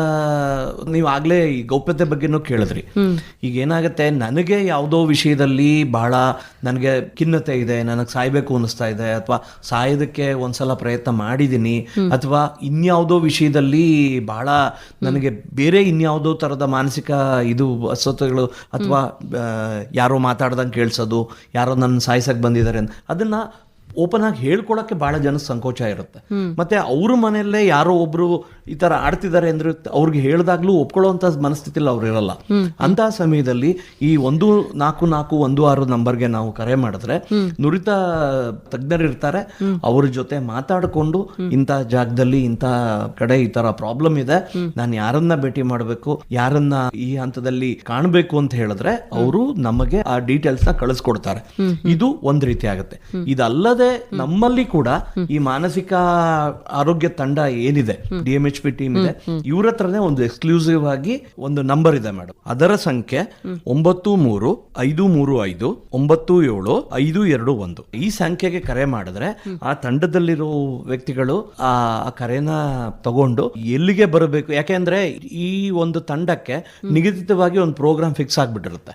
ನೀವು ಆಗ್ಲೇ ಈ ಗೌಪ್ಯತೆ ಬಗ್ಗೆನೂ ಕೇಳಿದ್ರಿ. ಈಗ ಏನಾಗುತ್ತೆ ನನಗೆ ಯಾವುದೋ ವಿಷಯದಲ್ಲಿ ಬಹಳ ನನಗೆ ಖಿನ್ನತೆ ಇದೆ ನನಗೆ ಸಾಯ್ಬೇಕು ಅನಿಸ್ತಾ ಇದೆ ಅಥವಾ ಸಾಯೋದಕ್ಕೆ ಒಂದ್ಸಲ ಪ್ರಯತ್ನ ಮಾಡಿದೀನಿ ಅಥವಾ ಇನ್ಯಾವುದೋ ವಿಷಯದಲ್ಲಿ ಬಹಳ ನನಗೆ ಬೇರೆ ಇನ್ಯಾವುದೋ ತರದ ಮಾನಸಿಕ ಇದು ಅಸ್ವಸ್ಥಗಳು ಅಥವಾ ಯಾರೋ ಮಾತಾಡ್ದಂಗೆ ಕೇಳಿಸೋದು ಯಾರೋ ನನ್ನ ಸಾಯಿಸಕ್ಕೆ ಬಂದಿದ್ದಾರೆ ಅಂತ. ಅದನ್ನ ಓಪನ್ ಆಗಿ ಹೇಳ್ಕೊಳಕ್ಕೆ ಬಹಳ ಜನ ಸಂಕೋಚ ಇರುತ್ತೆ. ಮತ್ತೆ ಅವ್ರ ಮನೆಯಲ್ಲೇ ಯಾರೋ ಒಬ್ರು ಈ ತರ ಆಡ್ತಿದ್ದಾರೆ ಅಂದ್ರೆ ಅವ್ರಿಗೆ ಹೇಳ್ದಾಗ್ಲೂ ಒಪ್ಕೊಳ್ಳೋಂತ ಮನಸ್ಥಿತಿಲಿ ಅವ್ರು ಇರಲ್ಲ. ಅಂತ ಸಮಯದಲ್ಲಿ ಈ ಒಂದು ನಾಲ್ಕು ನಾಲ್ಕು ಒಂದು ಆರು ನಂಬರ್ಗೆ ನಾವು ಕರೆ ಮಾಡಿದ್ರೆ ನುರಿತ ತಜ್ಞರು ಇರ್ತಾರೆ. ಅವ್ರ ಜೊತೆ ಮಾತಾಡಿಕೊಂಡು ಇಂಥ ಜಾಗದಲ್ಲಿ ಇಂಥ ಕಡೆ ಈ ತರ ಪ್ರಾಬ್ಲಮ್ ಇದೆ. ನಾನು ಯಾರನ್ನ ಭೇಟಿ ಮಾಡಬೇಕು, ಯಾರನ್ನ ಈ ಹಂತದಲ್ಲಿ ಕಾಣಬೇಕು ಅಂತ ಹೇಳಿದ್ರೆ ಅವರು ನಮಗೆ ಆ ಡೀಟೇಲ್ಸ್ನ ಕಳಿಸ್ಕೊಡ್ತಾರೆ. ಇದು ಒಂದ್ ರೀತಿ ಆಗುತ್ತೆ. ಇದಲ್ಲದೆ ನಮ್ಮಲ್ಲಿ ಕೂಡ ಈ ಮಾನಸಿಕ ಆರೋಗ್ಯ ತಂಡ ಏನಿದೆ D M H P team ಇದೆ, ಇವ್ರ ಹತ್ರನೇ ಒಂದು ಎಕ್ಸ್ಕ್ಲೂಸಿವ್ ಆಗಿ ಒಂದು ನಂಬರ್ ಇದೆ ಮೇಡಮ್ ಅದರ ಸಂಖ್ಯೆ ಒಂಬತ್ತು ಮೂರು ಐದು ಮೂರು ಐದು ಒಂಬತ್ತು ಏಳು ಐದು ಎರಡು ಒಂದು. ಈ ಸಂಖ್ಯೆಗೆ ಕರೆ ಮಾಡಿದ್ರೆ ಆ ತಂಡದಲ್ಲಿರೋ ವ್ಯಕ್ತಿಗಳು ಆ ಕರೆನ ತಗೊಂಡು ಎಲ್ಲಿಗೆ ಬರಬೇಕು? ಯಾಕೆಂದ್ರೆ ಈ ಒಂದು ತಂಡಕ್ಕೆ ನಿಗದಿತವಾಗಿ ಒಂದು ಪ್ರೋಗ್ರಾಮ್ ಫಿಕ್ಸ್ ಆಗ್ಬಿಟ್ಟಿರುತ್ತೆ.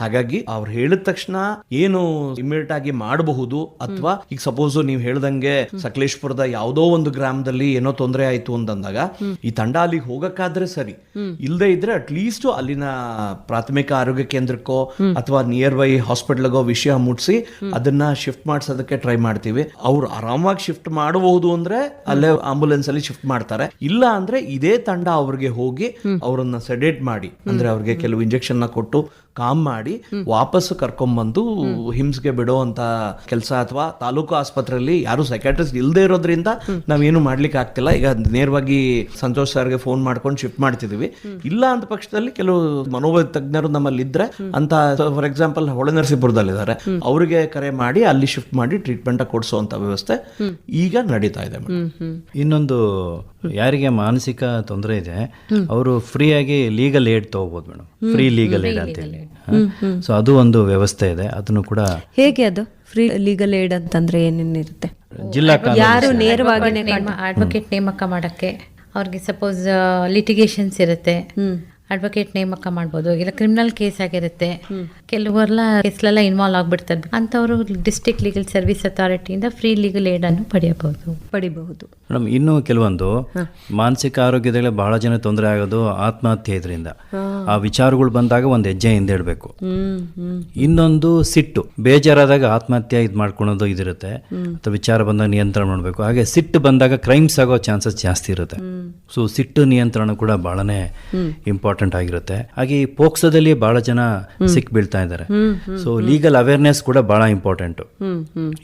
ಹಾಗಾಗಿ ಅವ್ರು ಹೇಳಿದ ತಕ್ಷಣ ಏನು ಇಮಿಡಿಯೇಟ್ ಆಗಿ ಮಾಡಬಹುದು ಅಥವಾ ಈಗ ಸಪೋಸ್ ನೀವು ಹೇಳ್ದಂಗೆ ಸಕಲೇಶ್ಪುರದ ಯಾವುದೋ ಒಂದು ಗ್ರಾಮದಲ್ಲಿ ಏನೋ ತೊಂದರೆ ಆಯ್ತು ಅಂತಂದಾಗ ಈ ತಂಡ ಅಲ್ಲಿಗೆ ಹೋಗಕ್ಕಾದ್ರೆ ಸರಿ. ಇಲ್ಲದೆ ಇದ್ರೆ ಅಟ್ಲೀಸ್ಟ್ ಅಲ್ಲಿನ ಪ್ರಾಥಮಿಕ ಆರೋಗ್ಯ ಕೇಂದ್ರಕ್ಕೋ ಅಥವಾ ನಿಯರ್ ಬೈ ಹಾಸ್ಪಿಟಲ್ಗೋ ವಿಷಯ ಮುಟ್ಸಿ ಅದನ್ನ ಶಿಫ್ಟ್ ಮಾಡ್ಸೋದಕ್ಕೆ ಟ್ರೈ ಮಾಡ್ತೀವಿ. ಅವ್ರು ಆರಾಮಾಗಿ ಶಿಫ್ಟ್ ಮಾಡಬಹುದು ಅಂದ್ರೆ ಅಲ್ಲೇ ಆಂಬುಲೆನ್ಸ್ ಅಲ್ಲಿ ಶಿಫ್ಟ್ ಮಾಡ್ತಾರೆ. ಇಲ್ಲ ಅಂದ್ರೆ ಇದೇ ತಂಡ ಅವ್ರಿಗೆ ಹೋಗಿ ಅವರನ್ನ ಸೆಡೇಟ್ ಮಾಡಿ ಅಂದ್ರೆ ಅವ್ರಿಗೆ ಕೆಲವು ಇಂಜೆಕ್ಷನ್ನ ಕೊಟ್ಟು ಕಾಮ್ ಮಾಡಿ ವಾಪಸ್ ಕರ್ಕೊಂಡ್ಬಂದು ಹಿಮ್ಸ್ಗೆ ಬಿಡೋ ಅಂತ ಕೆಲಸ ಅಥವಾ ತಾಲೂಕು ಆಸ್ಪತ್ರೆಯಲ್ಲಿ ಯಾರು ಸೈಕಾಟ್ರಿಸ್ಟ್ ಇಲ್ಲದೆ ಇರೋದ್ರಿಂದ ನಾವೇನು ಮಾಡ್ಲಿಕ್ಕೆ ಆಗ್ತಿಲ್ಲ. ಈಗ ನೇರವಾಗಿ ಸಂತೋಷ್ ಸರ್ಗೆ ಫೋನ್ ಮಾಡ್ಕೊಂಡು ಶಿಫ್ಟ್ ಮಾಡ್ತಿದೀವಿ. ಇಲ್ಲ ಅಂತ ಪಕ್ಷದಲ್ಲಿ ಕೆಲವು ಮನೋವೈದ್ಯ ತಜ್ಞರು ನಮ್ಮಲ್ಲಿ ಇದ್ರೆ ಅಂತ ಫಾರ್ ಎಕ್ಸಾಂಪಲ್ ಹೊಳೆನರಸೀಪುರದಲ್ಲಿದ್ದಾರೆ ಅವರಿಗೆ ಕರೆ ಮಾಡಿ ಅಲ್ಲಿ ಶಿಫ್ಟ್ ಮಾಡಿ ಟ್ರೀಟ್ಮೆಂಟ್ ಕೊಡಿಸುವಂತ ವ್ಯವಸ್ಥೆ ಈಗ ನಡೀತಾ ಇದೆ ಮೇಡಮ್. ಇನ್ನೊಂದು ಯಾರಿಗೆ ಮಾನಸಿಕ ತೊಂದರೆ ಇದೆ ಅವರು ಫ್ರೀಯಾಗಿ ಲೀಗಲ್ ಏಡ್ ತಗೋಬಹುದು ಮೇಡಮ್. ಫ್ರೀ ಲೀಗಲ್ ಏಡ್ ಅಂತ ಹೇಳಿ ಸೊ ಅದು ಒಂದು ವ್ಯವಸ್ಥೆ ಇದೆ ಅದನ್ನು ಕೂಡ ಹೇಗೆ ಅದು? ಫ್ರೀ ಲೀಗಲ್ ಏಡ್ ಅಂತಂದ್ರೆ ಏನೇನಿರುತ್ತೆ ಜಿಲ್ಲಾ ಯಾರು ನೇರವಾಗಿ ಅಡ್ವೊಕೇಟ್ ನೇಮಕ ಮಾಡಕ್ಕೆ. ಅವ್ರಿಗೆ ಸಪೋಸ್ ಲಿಟಿಗೇಷನ್ಸ್ ಇರುತ್ತೆ. ಅಡ್ವೊಕೇಟ್ ನೇಮಕ ಮಾಡ್ಬೋದು. ಇಲ್ಲ ಕ್ರಿಮಿನಲ್ ಕೇಸ್ ಆಗಿರುತ್ತೆ. ಕೆಲವರೆಲ್ಲ ಕೇಸ್ಲೆಲ್ಲ ಇನ್ವಾಲ್ವ್ ಆಗ್ಬಿಡ್ತಾರೆ. ಅಂತವರು ಡಿಸ್ಟ್ರಿಕ್ಟ್ ಲೀಗಲ್ ಸರ್ವಿಸ್ ಅಥಾರಿಟಿಯಿಂದ ಫ್ರೀ ಲೀಗಲ್ ಏಡ್ ಅನ್ನು ಪಡೆಯಬಹುದು. ಪಡಿಬಹುದು. ಮೇಡಮ್ ಇನ್ನು ಕೆಲವೊಂದು ಮಾನಸಿಕ ಆರೋಗ್ಯದಲ್ಲಿ ಬಹಳ ಜನ ತೊಂದರೆ ಆಗೋದು ಆತ್ಮಹತ್ಯೆ ಇದರಿಂದ. ಆ ವಿಚಾರಗಳು ಬಂದಾಗ ಒಂದು ಹೆಜ್ಜೆ ಹಿಂದೆ ಇಡಬೇಕು. ಇನ್ನೊಂದು ಸಿಟ್ಟು. ಬೇಜಾರಾದಾಗ ಆತ್ಮಹತ್ಯೆ ಇದು ಮಾಡ್ಕೊಳೋದು ಇದಿರುತ್ತೆ. ಅಥವಾ ವಿಚಾರ ಬಂದಾಗ ನಿಯಂತ್ರಣ ಮಾಡಬೇಕು. ಹಾಗೆ ಸಿಟ್ಟು ಬಂದಾಗ ಕ್ರೈಮ್ಸ್ ಆಗೋ ಚಾನ್ಸಸ್ ಜಾಸ್ತಿ ಇರುತ್ತೆ. ಸೊ ಸಿಟ್ಟು ನಿಯಂತ್ರಣ ಕೂಡ ಬಹಳನೇ ಇಂಪಾರ್ಟೆಂಟ್ ಇಂಪಾರ್ಟೆಂಟ್ ಆಗಿರುತ್ತೆ. ಹಾಗೆ ಈ ಪೋಕ್ಸೋದಲ್ಲಿ ಬಹಳ ಜನ ಸಿಕ್ ಬೀಳ್ತಾ ಇದ್ದಾರೆ. ಸೊ ಲೀಗಲ್ ಅವೇರ್ನೆಸ್ ಕೂಡ ಬಹಳ ಇಂಪಾರ್ಟೆಂಟ್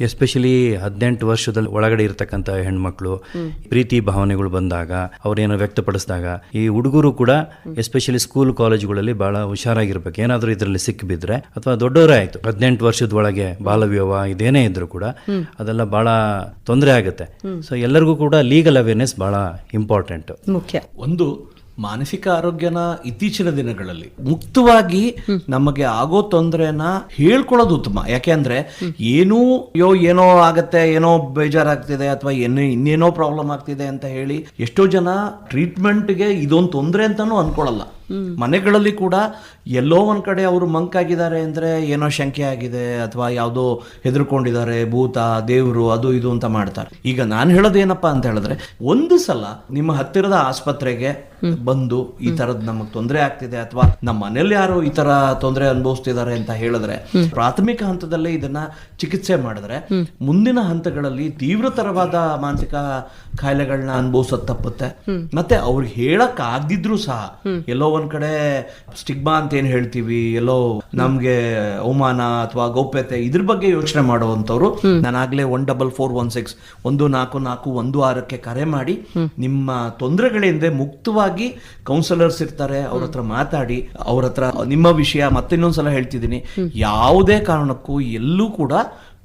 ಎಸ್ಪೆಷಲಿ ಹದಿನೆಂಟು ವರ್ಷದಲ್ಲಿ ಒಳಗಡೆ ಇರತಕ್ಕಂತ ಹೆಣ್ಮಕ್ಳು ಪ್ರೀತಿ ಭಾವನೆಗಳು ಬಂದಾಗ ಅವ್ರೇನೋ ವ್ಯಕ್ತಪಡಿಸಿದಾಗ ಈ ಹುಡುಗರು ಕೂಡ ಎಸ್ಪೆಷಲಿ ಸ್ಕೂಲ್ ಕಾಲೇಜುಗಳಲ್ಲಿ ಬಹಳ ಹುಷಾರಾಗಿರ್ಬೇಕು. ಏನಾದರೂ ಇದರಲ್ಲಿ ಸಿಕ್ಕಿಬಿದ್ರೆ ಅಥವಾ ದೊಡ್ಡವರೇ ಆಯ್ತು ಹದಿನೆಂಟು ವರ್ಷದ ಒಳಗೆ ಬಾಲವ್ಯವ ಇದೇನೇ ಇದ್ರು ಕೂಡ ಅದೆಲ್ಲ ಬಹಳ ತೊಂದರೆ ಆಗುತ್ತೆ. ಸೊ ಎಲ್ಲರಿಗೂ ಕೂಡ ಲೀಗಲ್ ಅವೇರ್ನೆಸ್ ಬಹಳ ಇಂಪಾರ್ಟೆಂಟ್ ಮುಖ್ಯ. ಒಂದು ಮಾನಸಿಕ ಆರೋಗ್ಯನ ಇತ್ತೀಚಿನ ದಿನಗಳಲ್ಲಿ ಮುಕ್ತವಾಗಿ ನಮಗೆ ಆಗೋ ತೊಂದರೆನ ಹೇಳ್ಕೊಳ್ಳೋದು ಉತ್ತಮ. ಯಾಕೆಂದ್ರೆ ಏನೂ ಯೋ ಏನೋ ಆಗತ್ತೆ, ಏನೋ ಬೇಜಾರಾಗ್ತಿದೆ ಅಥವಾ ಏನೋ ಇನ್ನೇನೋ ಪ್ರಾಬ್ಲಮ್ ಆಗ್ತಿದೆ ಅಂತ ಹೇಳಿ ಎಷ್ಟೋ ಜನ ಟ್ರೀಟ್ಮೆಂಟ್ಗೆ ಇದೊಂದು ತೊಂದರೆ ಅಂತಾನೂ ಅನ್ಕೊಳ್ಳಲ್ಲ ಮನೆಗಳಲ್ಲಿ ಕೂಡ ಎಲ್ಲೋ ಒಂದು ಕಡೆ ಅವರು ಮಂಕಾಗಿದ್ದಾರೆ ಅಂದ್ರೆ ಏನೋ ಶಂಕೆ ಆಗಿದೆ ಅಥವಾ ಯಾವುದೋ ಹೆದರ್ಕೊಂಡಿದ್ದಾರೆ, ಭೂತ, ದೇವರು, ಅದು ಇದು ಅಂತ ಮಾಡ್ತಾರೆ. ಈಗ ನಾನು ಹೇಳೋದು ಏನಪ್ಪಾ ಅಂತ ಹೇಳಿದ್ರೆ, ಒಂದು ಸಲ ನಿಮ್ಮ ಹತ್ತಿರದ ಆಸ್ಪತ್ರೆಗೆ ಬಂದು ಈ ತರದ್ ನಮಗ್ ತೊಂದರೆ ಆಗ್ತಿದೆ ಅಥವಾ ನಮ್ಮ ಮನೇಲಿ ಯಾರು ಈ ತರ ತೊಂದರೆ ಅನುಭವಿಸ್ತಿದ್ದಾರೆ ಅಂತ ಹೇಳಿದ್ರೆ, ಪ್ರಾಥಮಿಕ ಹಂತದಲ್ಲೇ ಇದನ್ನ ಚಿಕಿತ್ಸೆ ಮಾಡಿದ್ರೆ ಮುಂದಿನ ಹಂತಗಳಲ್ಲಿ ತೀವ್ರತರವಾದ ಮಾನಸಿಕ ಕಾಯಿಲೆಗಳನ್ನ ಅನುಭವಿಸೋದು ತಪ್ಪುತ್ತೆ. ಮತ್ತೆ ಅವ್ರಿಗೆ ಹೇಳಕ್ ಆಗದಿದ್ರು ಸಹ ಎಲ್ಲೋ ಒಂದ್ ಕಡೆ ಸ್ಟಿಗ್ಮಾ ಅಂತ ಏನ್ ಹೇಳ್ತೀವಿ ಎಲ್ಲೋ ನಮ್ಗೆ ಅವಮಾನ ಅಥವಾ ಗೌಪ್ಯತೆ ಇದ್ರ ಬಗ್ಗೆ ಯೋಚನೆ ಮಾಡುವಂತವ್ರು ನಾನಾಗ್ಲೇ one double four one six ಒಂದು ನಾಲ್ಕು ನಾಲ್ಕು ಒಂದು ಆರಕ್ಕೆ ಕರೆ ಮಾಡಿ ನಿಮ್ಮ ತೊಂದರೆಗಳಿಂದ ಮುಕ್ತವಾಗಿ ಕೌನ್ಸಿಲರ್ಸ್ ಇರ್ತಾರೆ ಅವ್ರ ಹತ್ರ ಮಾತಾಡಿ ಅವ್ರ ಹತ್ರ ನಿಮ್ಮ ವಿಷಯ ಮತ್ತೆ ಮತ್ತಿನ್ನೊಂದ್ಸಲ ಹೇಳ್ತಿದ್ದೀನಿ. ಯಾವುದೇ ಕಾರಣಕ್ಕೂ ಎಲ್ಲೂ ಕೂಡ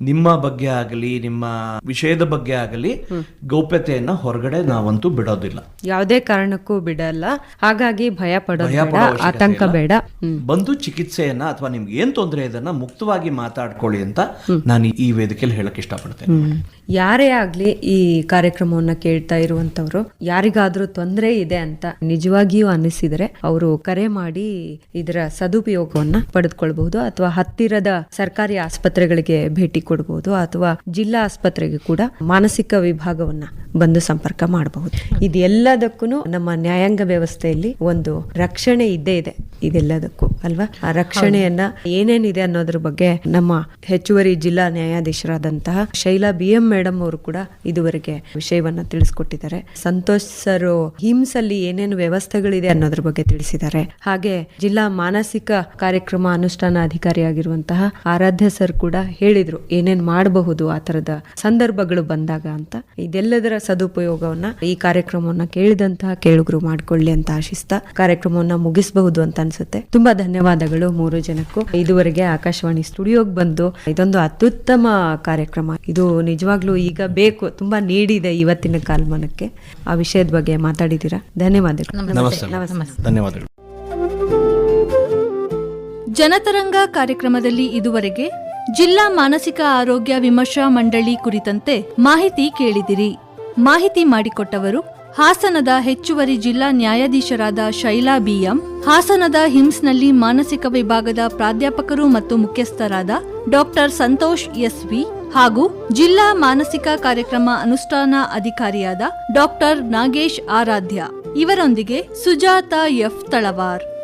ನಿಮ್ಮ ಬಗ್ಗೆ ಆಗಲಿ ನಿಮ್ಮ ವಿಷಯದ ಬಗ್ಗೆ ಆಗಲಿ ಗೌಪ್ಯತೆಯನ್ನ ಹೊರಗಡೆ ನಾವಂತೂ ಬಿಡೋದಿಲ್ಲ. ಯಾವುದೇ ಕಾರಣಕ್ಕೂ ಬಿಡಲ್ಲ. ಹಾಗಾಗಿ ಭಯ ಅವಶ್ಯಕತೆ ಆತಂಕ ಇಲ್ಲ. ಬೇಡ. ಬಂದು ಚಿಕಿತ್ಸೆಯನ್ನ ಅಥವಾ ನಿಮ್ಗೆ ಏನ್ ತೊಂದರೆ ಇದನ್ನ ಮುಕ್ತವಾಗಿ ಮಾತಾಡ್ಕೊಳ್ಳಿ ಅಂತ ನಾನು ಈ ವೇದಿಕೆಯಲ್ಲಿ ಹೇಳಕ್ ಇಷ್ಟಪಡ್ತೇನೆ. ಹ್ಮ್. ಯಾರೇ ಆಗ್ಲಿ ಈ ಕಾರ್ಯಕ್ರಮವನ್ನ ಕೇಳ್ತಾ ಇರುವಂತವ್ರು ಯಾರಿಗಾದ್ರೂ ತೊಂದರೆ ಇದೆ ಅಂತ ನಿಜವಾಗಿಯೂ ಅನಿಸಿದರೆ ಅವರು ಕರೆ ಮಾಡಿ ಇದರ ಸದುಪಯೋಗವನ್ನ ಪಡೆದುಕೊಳ್ಬಹುದು ಅಥವಾ ಹತ್ತಿರದ ಸರ್ಕಾರಿ ಆಸ್ಪತ್ರೆಗಳಿಗೆ ಭೇಟಿ ಕೊಡಬಹುದು ಅಥವಾ ಜಿಲ್ಲಾ ಆಸ್ಪತ್ರೆಗೆ ಕೂಡ ಮಾನಸಿಕ ವಿಭಾಗವನ್ನ ಬಂದು ಸಂಪರ್ಕ ಮಾಡಬಹುದು. ಇದೆಲ್ಲದಕ್ಕೂ ನಮ್ಮ ನ್ಯಾಯಾಂಗ ವ್ಯವಸ್ಥೆಯಲ್ಲಿ ಒಂದು ರಕ್ಷಣೆ ಇದ್ದೇ ಇದೆ. ಇದೆಲ್ಲದಕ್ಕೂ ಅಲ್ವಾ? ಆ ರಕ್ಷಣೆಯನ್ನ ಏನೇನಿದೆ ಅನ್ನೋದ್ರ ಬಗ್ಗೆ ನಮ್ಮ ಹೆಚ್ಚುವರಿ ಜಿಲ್ಲಾ ನ್ಯಾಯಾಧೀಶರಾದಂತಹ ಶೈಲಾ ಬಿ ಎಂ ಮೇಡಮ್ ಅವರು ಕೂಡ ಇದುವರೆಗೆ ವಿಷಯವನ್ನ ತಿಳಿಸ್ಕೊಟ್ಟಿದ್ದಾರೆ. ಸಂತೋಷ್ ಸರ್ ಹಿಮ್ಸ್ ಅಲ್ಲಿ ಏನೇನು ವ್ಯವಸ್ಥೆಗಳಿದೆ ಅನ್ನೋದ್ರ ಬಗ್ಗೆ ತಿಳಿಸಿದ್ದಾರೆ. ಹಾಗೆ ಜಿಲ್ಲಾ ಮಾನಸಿಕ ಕಾರ್ಯಕ್ರಮ ಅನುಷ್ಠಾನ ಅಧಿಕಾರಿಯಾಗಿರುವಂತಹ ಆರಾಧ್ಯ ಸರ್ ಕೂಡ ಹೇಳಿದ್ರು ಏನೇನ್ ಮಾಡಬಹುದು ಆ ತರದ ಸಂದರ್ಭಗಳು ಬಂದಾಗ ಅಂತ. ಇದೆಲ್ಲದರ ಸದುಪಯೋಗವನ್ನ ಈ ಕಾರ್ಯಕ್ರಮವನ್ನ ಕೇಳಿದಂತಹ ಕೇಳುಗರು ಮಾಡ್ಕೊಳ್ಳಿ ಅಂತ ಆಶಿಸ್ತಾ ಕಾರ್ಯಕ್ರಮವನ್ನ ಮುಗಿಸಬಹುದು ಅಂತ ಅನ್ಸುತ್ತೆ. ತುಂಬಾ ಧನ್ಯವಾದಗಳು ಮೂರು ಜನಕ್ಕೂ. ಇದುವರೆಗೆ ಆಕಾಶವಾಣಿ ಸ್ಟುಡಿಯೋಗೆ ಬಂದು ಇದೊಂದು ಅತ್ಯುತ್ತಮ ಕಾರ್ಯಕ್ರಮ. ಇದು ನಿಜವಾಗ್ಲೂ ಈಗ ಬೇಕು ತುಂಬಾ ನೀಡಿದೆ ಇವತ್ತಿನ ಕಾಲಮಾನಕ್ಕೆ. ಆ ವಿಷಯದ ಬಗ್ಗೆ ಮಾತಾಡಿದ್ದೀರಾ? ಧನ್ಯವಾದಗಳು. ನಮಸ್ತೆ. ಧನ್ಯವಾದಗಳು. ಜನತರಂಗ ಕಾರ್ಯಕ್ರಮದಲ್ಲಿ ಇದುವರೆಗೆ ಜಿಲ್ಲಾ ಮಾನಸಿಕ ಆರೋಗ್ಯ ವಿಮರ್ಶಾ ಮಂಡಳಿ ಕುರಿತಂತೆ ಮಾಹಿತಿ ಕೇಳಿದಿರಿ. ಮಾಹಿತಿ ಮಾಡಿಕೊಟ್ಟವರು ಹಾಸನದ ಹೆಚ್ಚುವರಿ ಜಿಲ್ಲಾ ನ್ಯಾಯಾಧೀಶರಾದ ಶೈಲಾ ಬಿಎಂ ಹಾಸನದ ಹಿಮ್ಸ್ನಲ್ಲಿ ಮಾನಸಿಕ ವಿಭಾಗದ ಪ್ರಾಧ್ಯಾಪಕರು ಮತ್ತು ಮುಖ್ಯಸ್ಥರಾದ ಡಾಕ್ಟರ್ ಸಂತೋಷ್ ಎಸ್ವಿ ಹಾಗೂ ಜಿಲ್ಲಾ ಮಾನಸಿಕ ಕಾರ್ಯಕ್ರಮ ಅನುಷ್ಠಾನ ಅಧಿಕಾರಿಯಾದ ಡಾಕ್ಟರ್ ನಾಗೇಶ್ ಆರಾಧ್ಯ. ಇವರೊಂದಿಗೆ ಸುಜಾತ ಎಫ್ ತಳವಾರ್.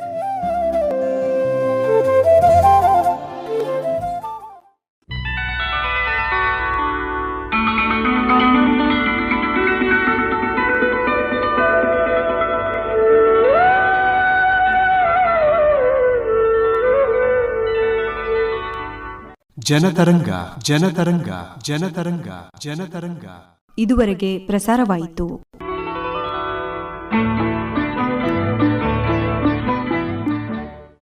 ಜನತರಂಗ ಜನತರಂಗ ಜನತರಂಗ ಜನತರಂಗ. ಇದುವರೆಗೆ ಪ್ರಸಾರವಾಯಿತು.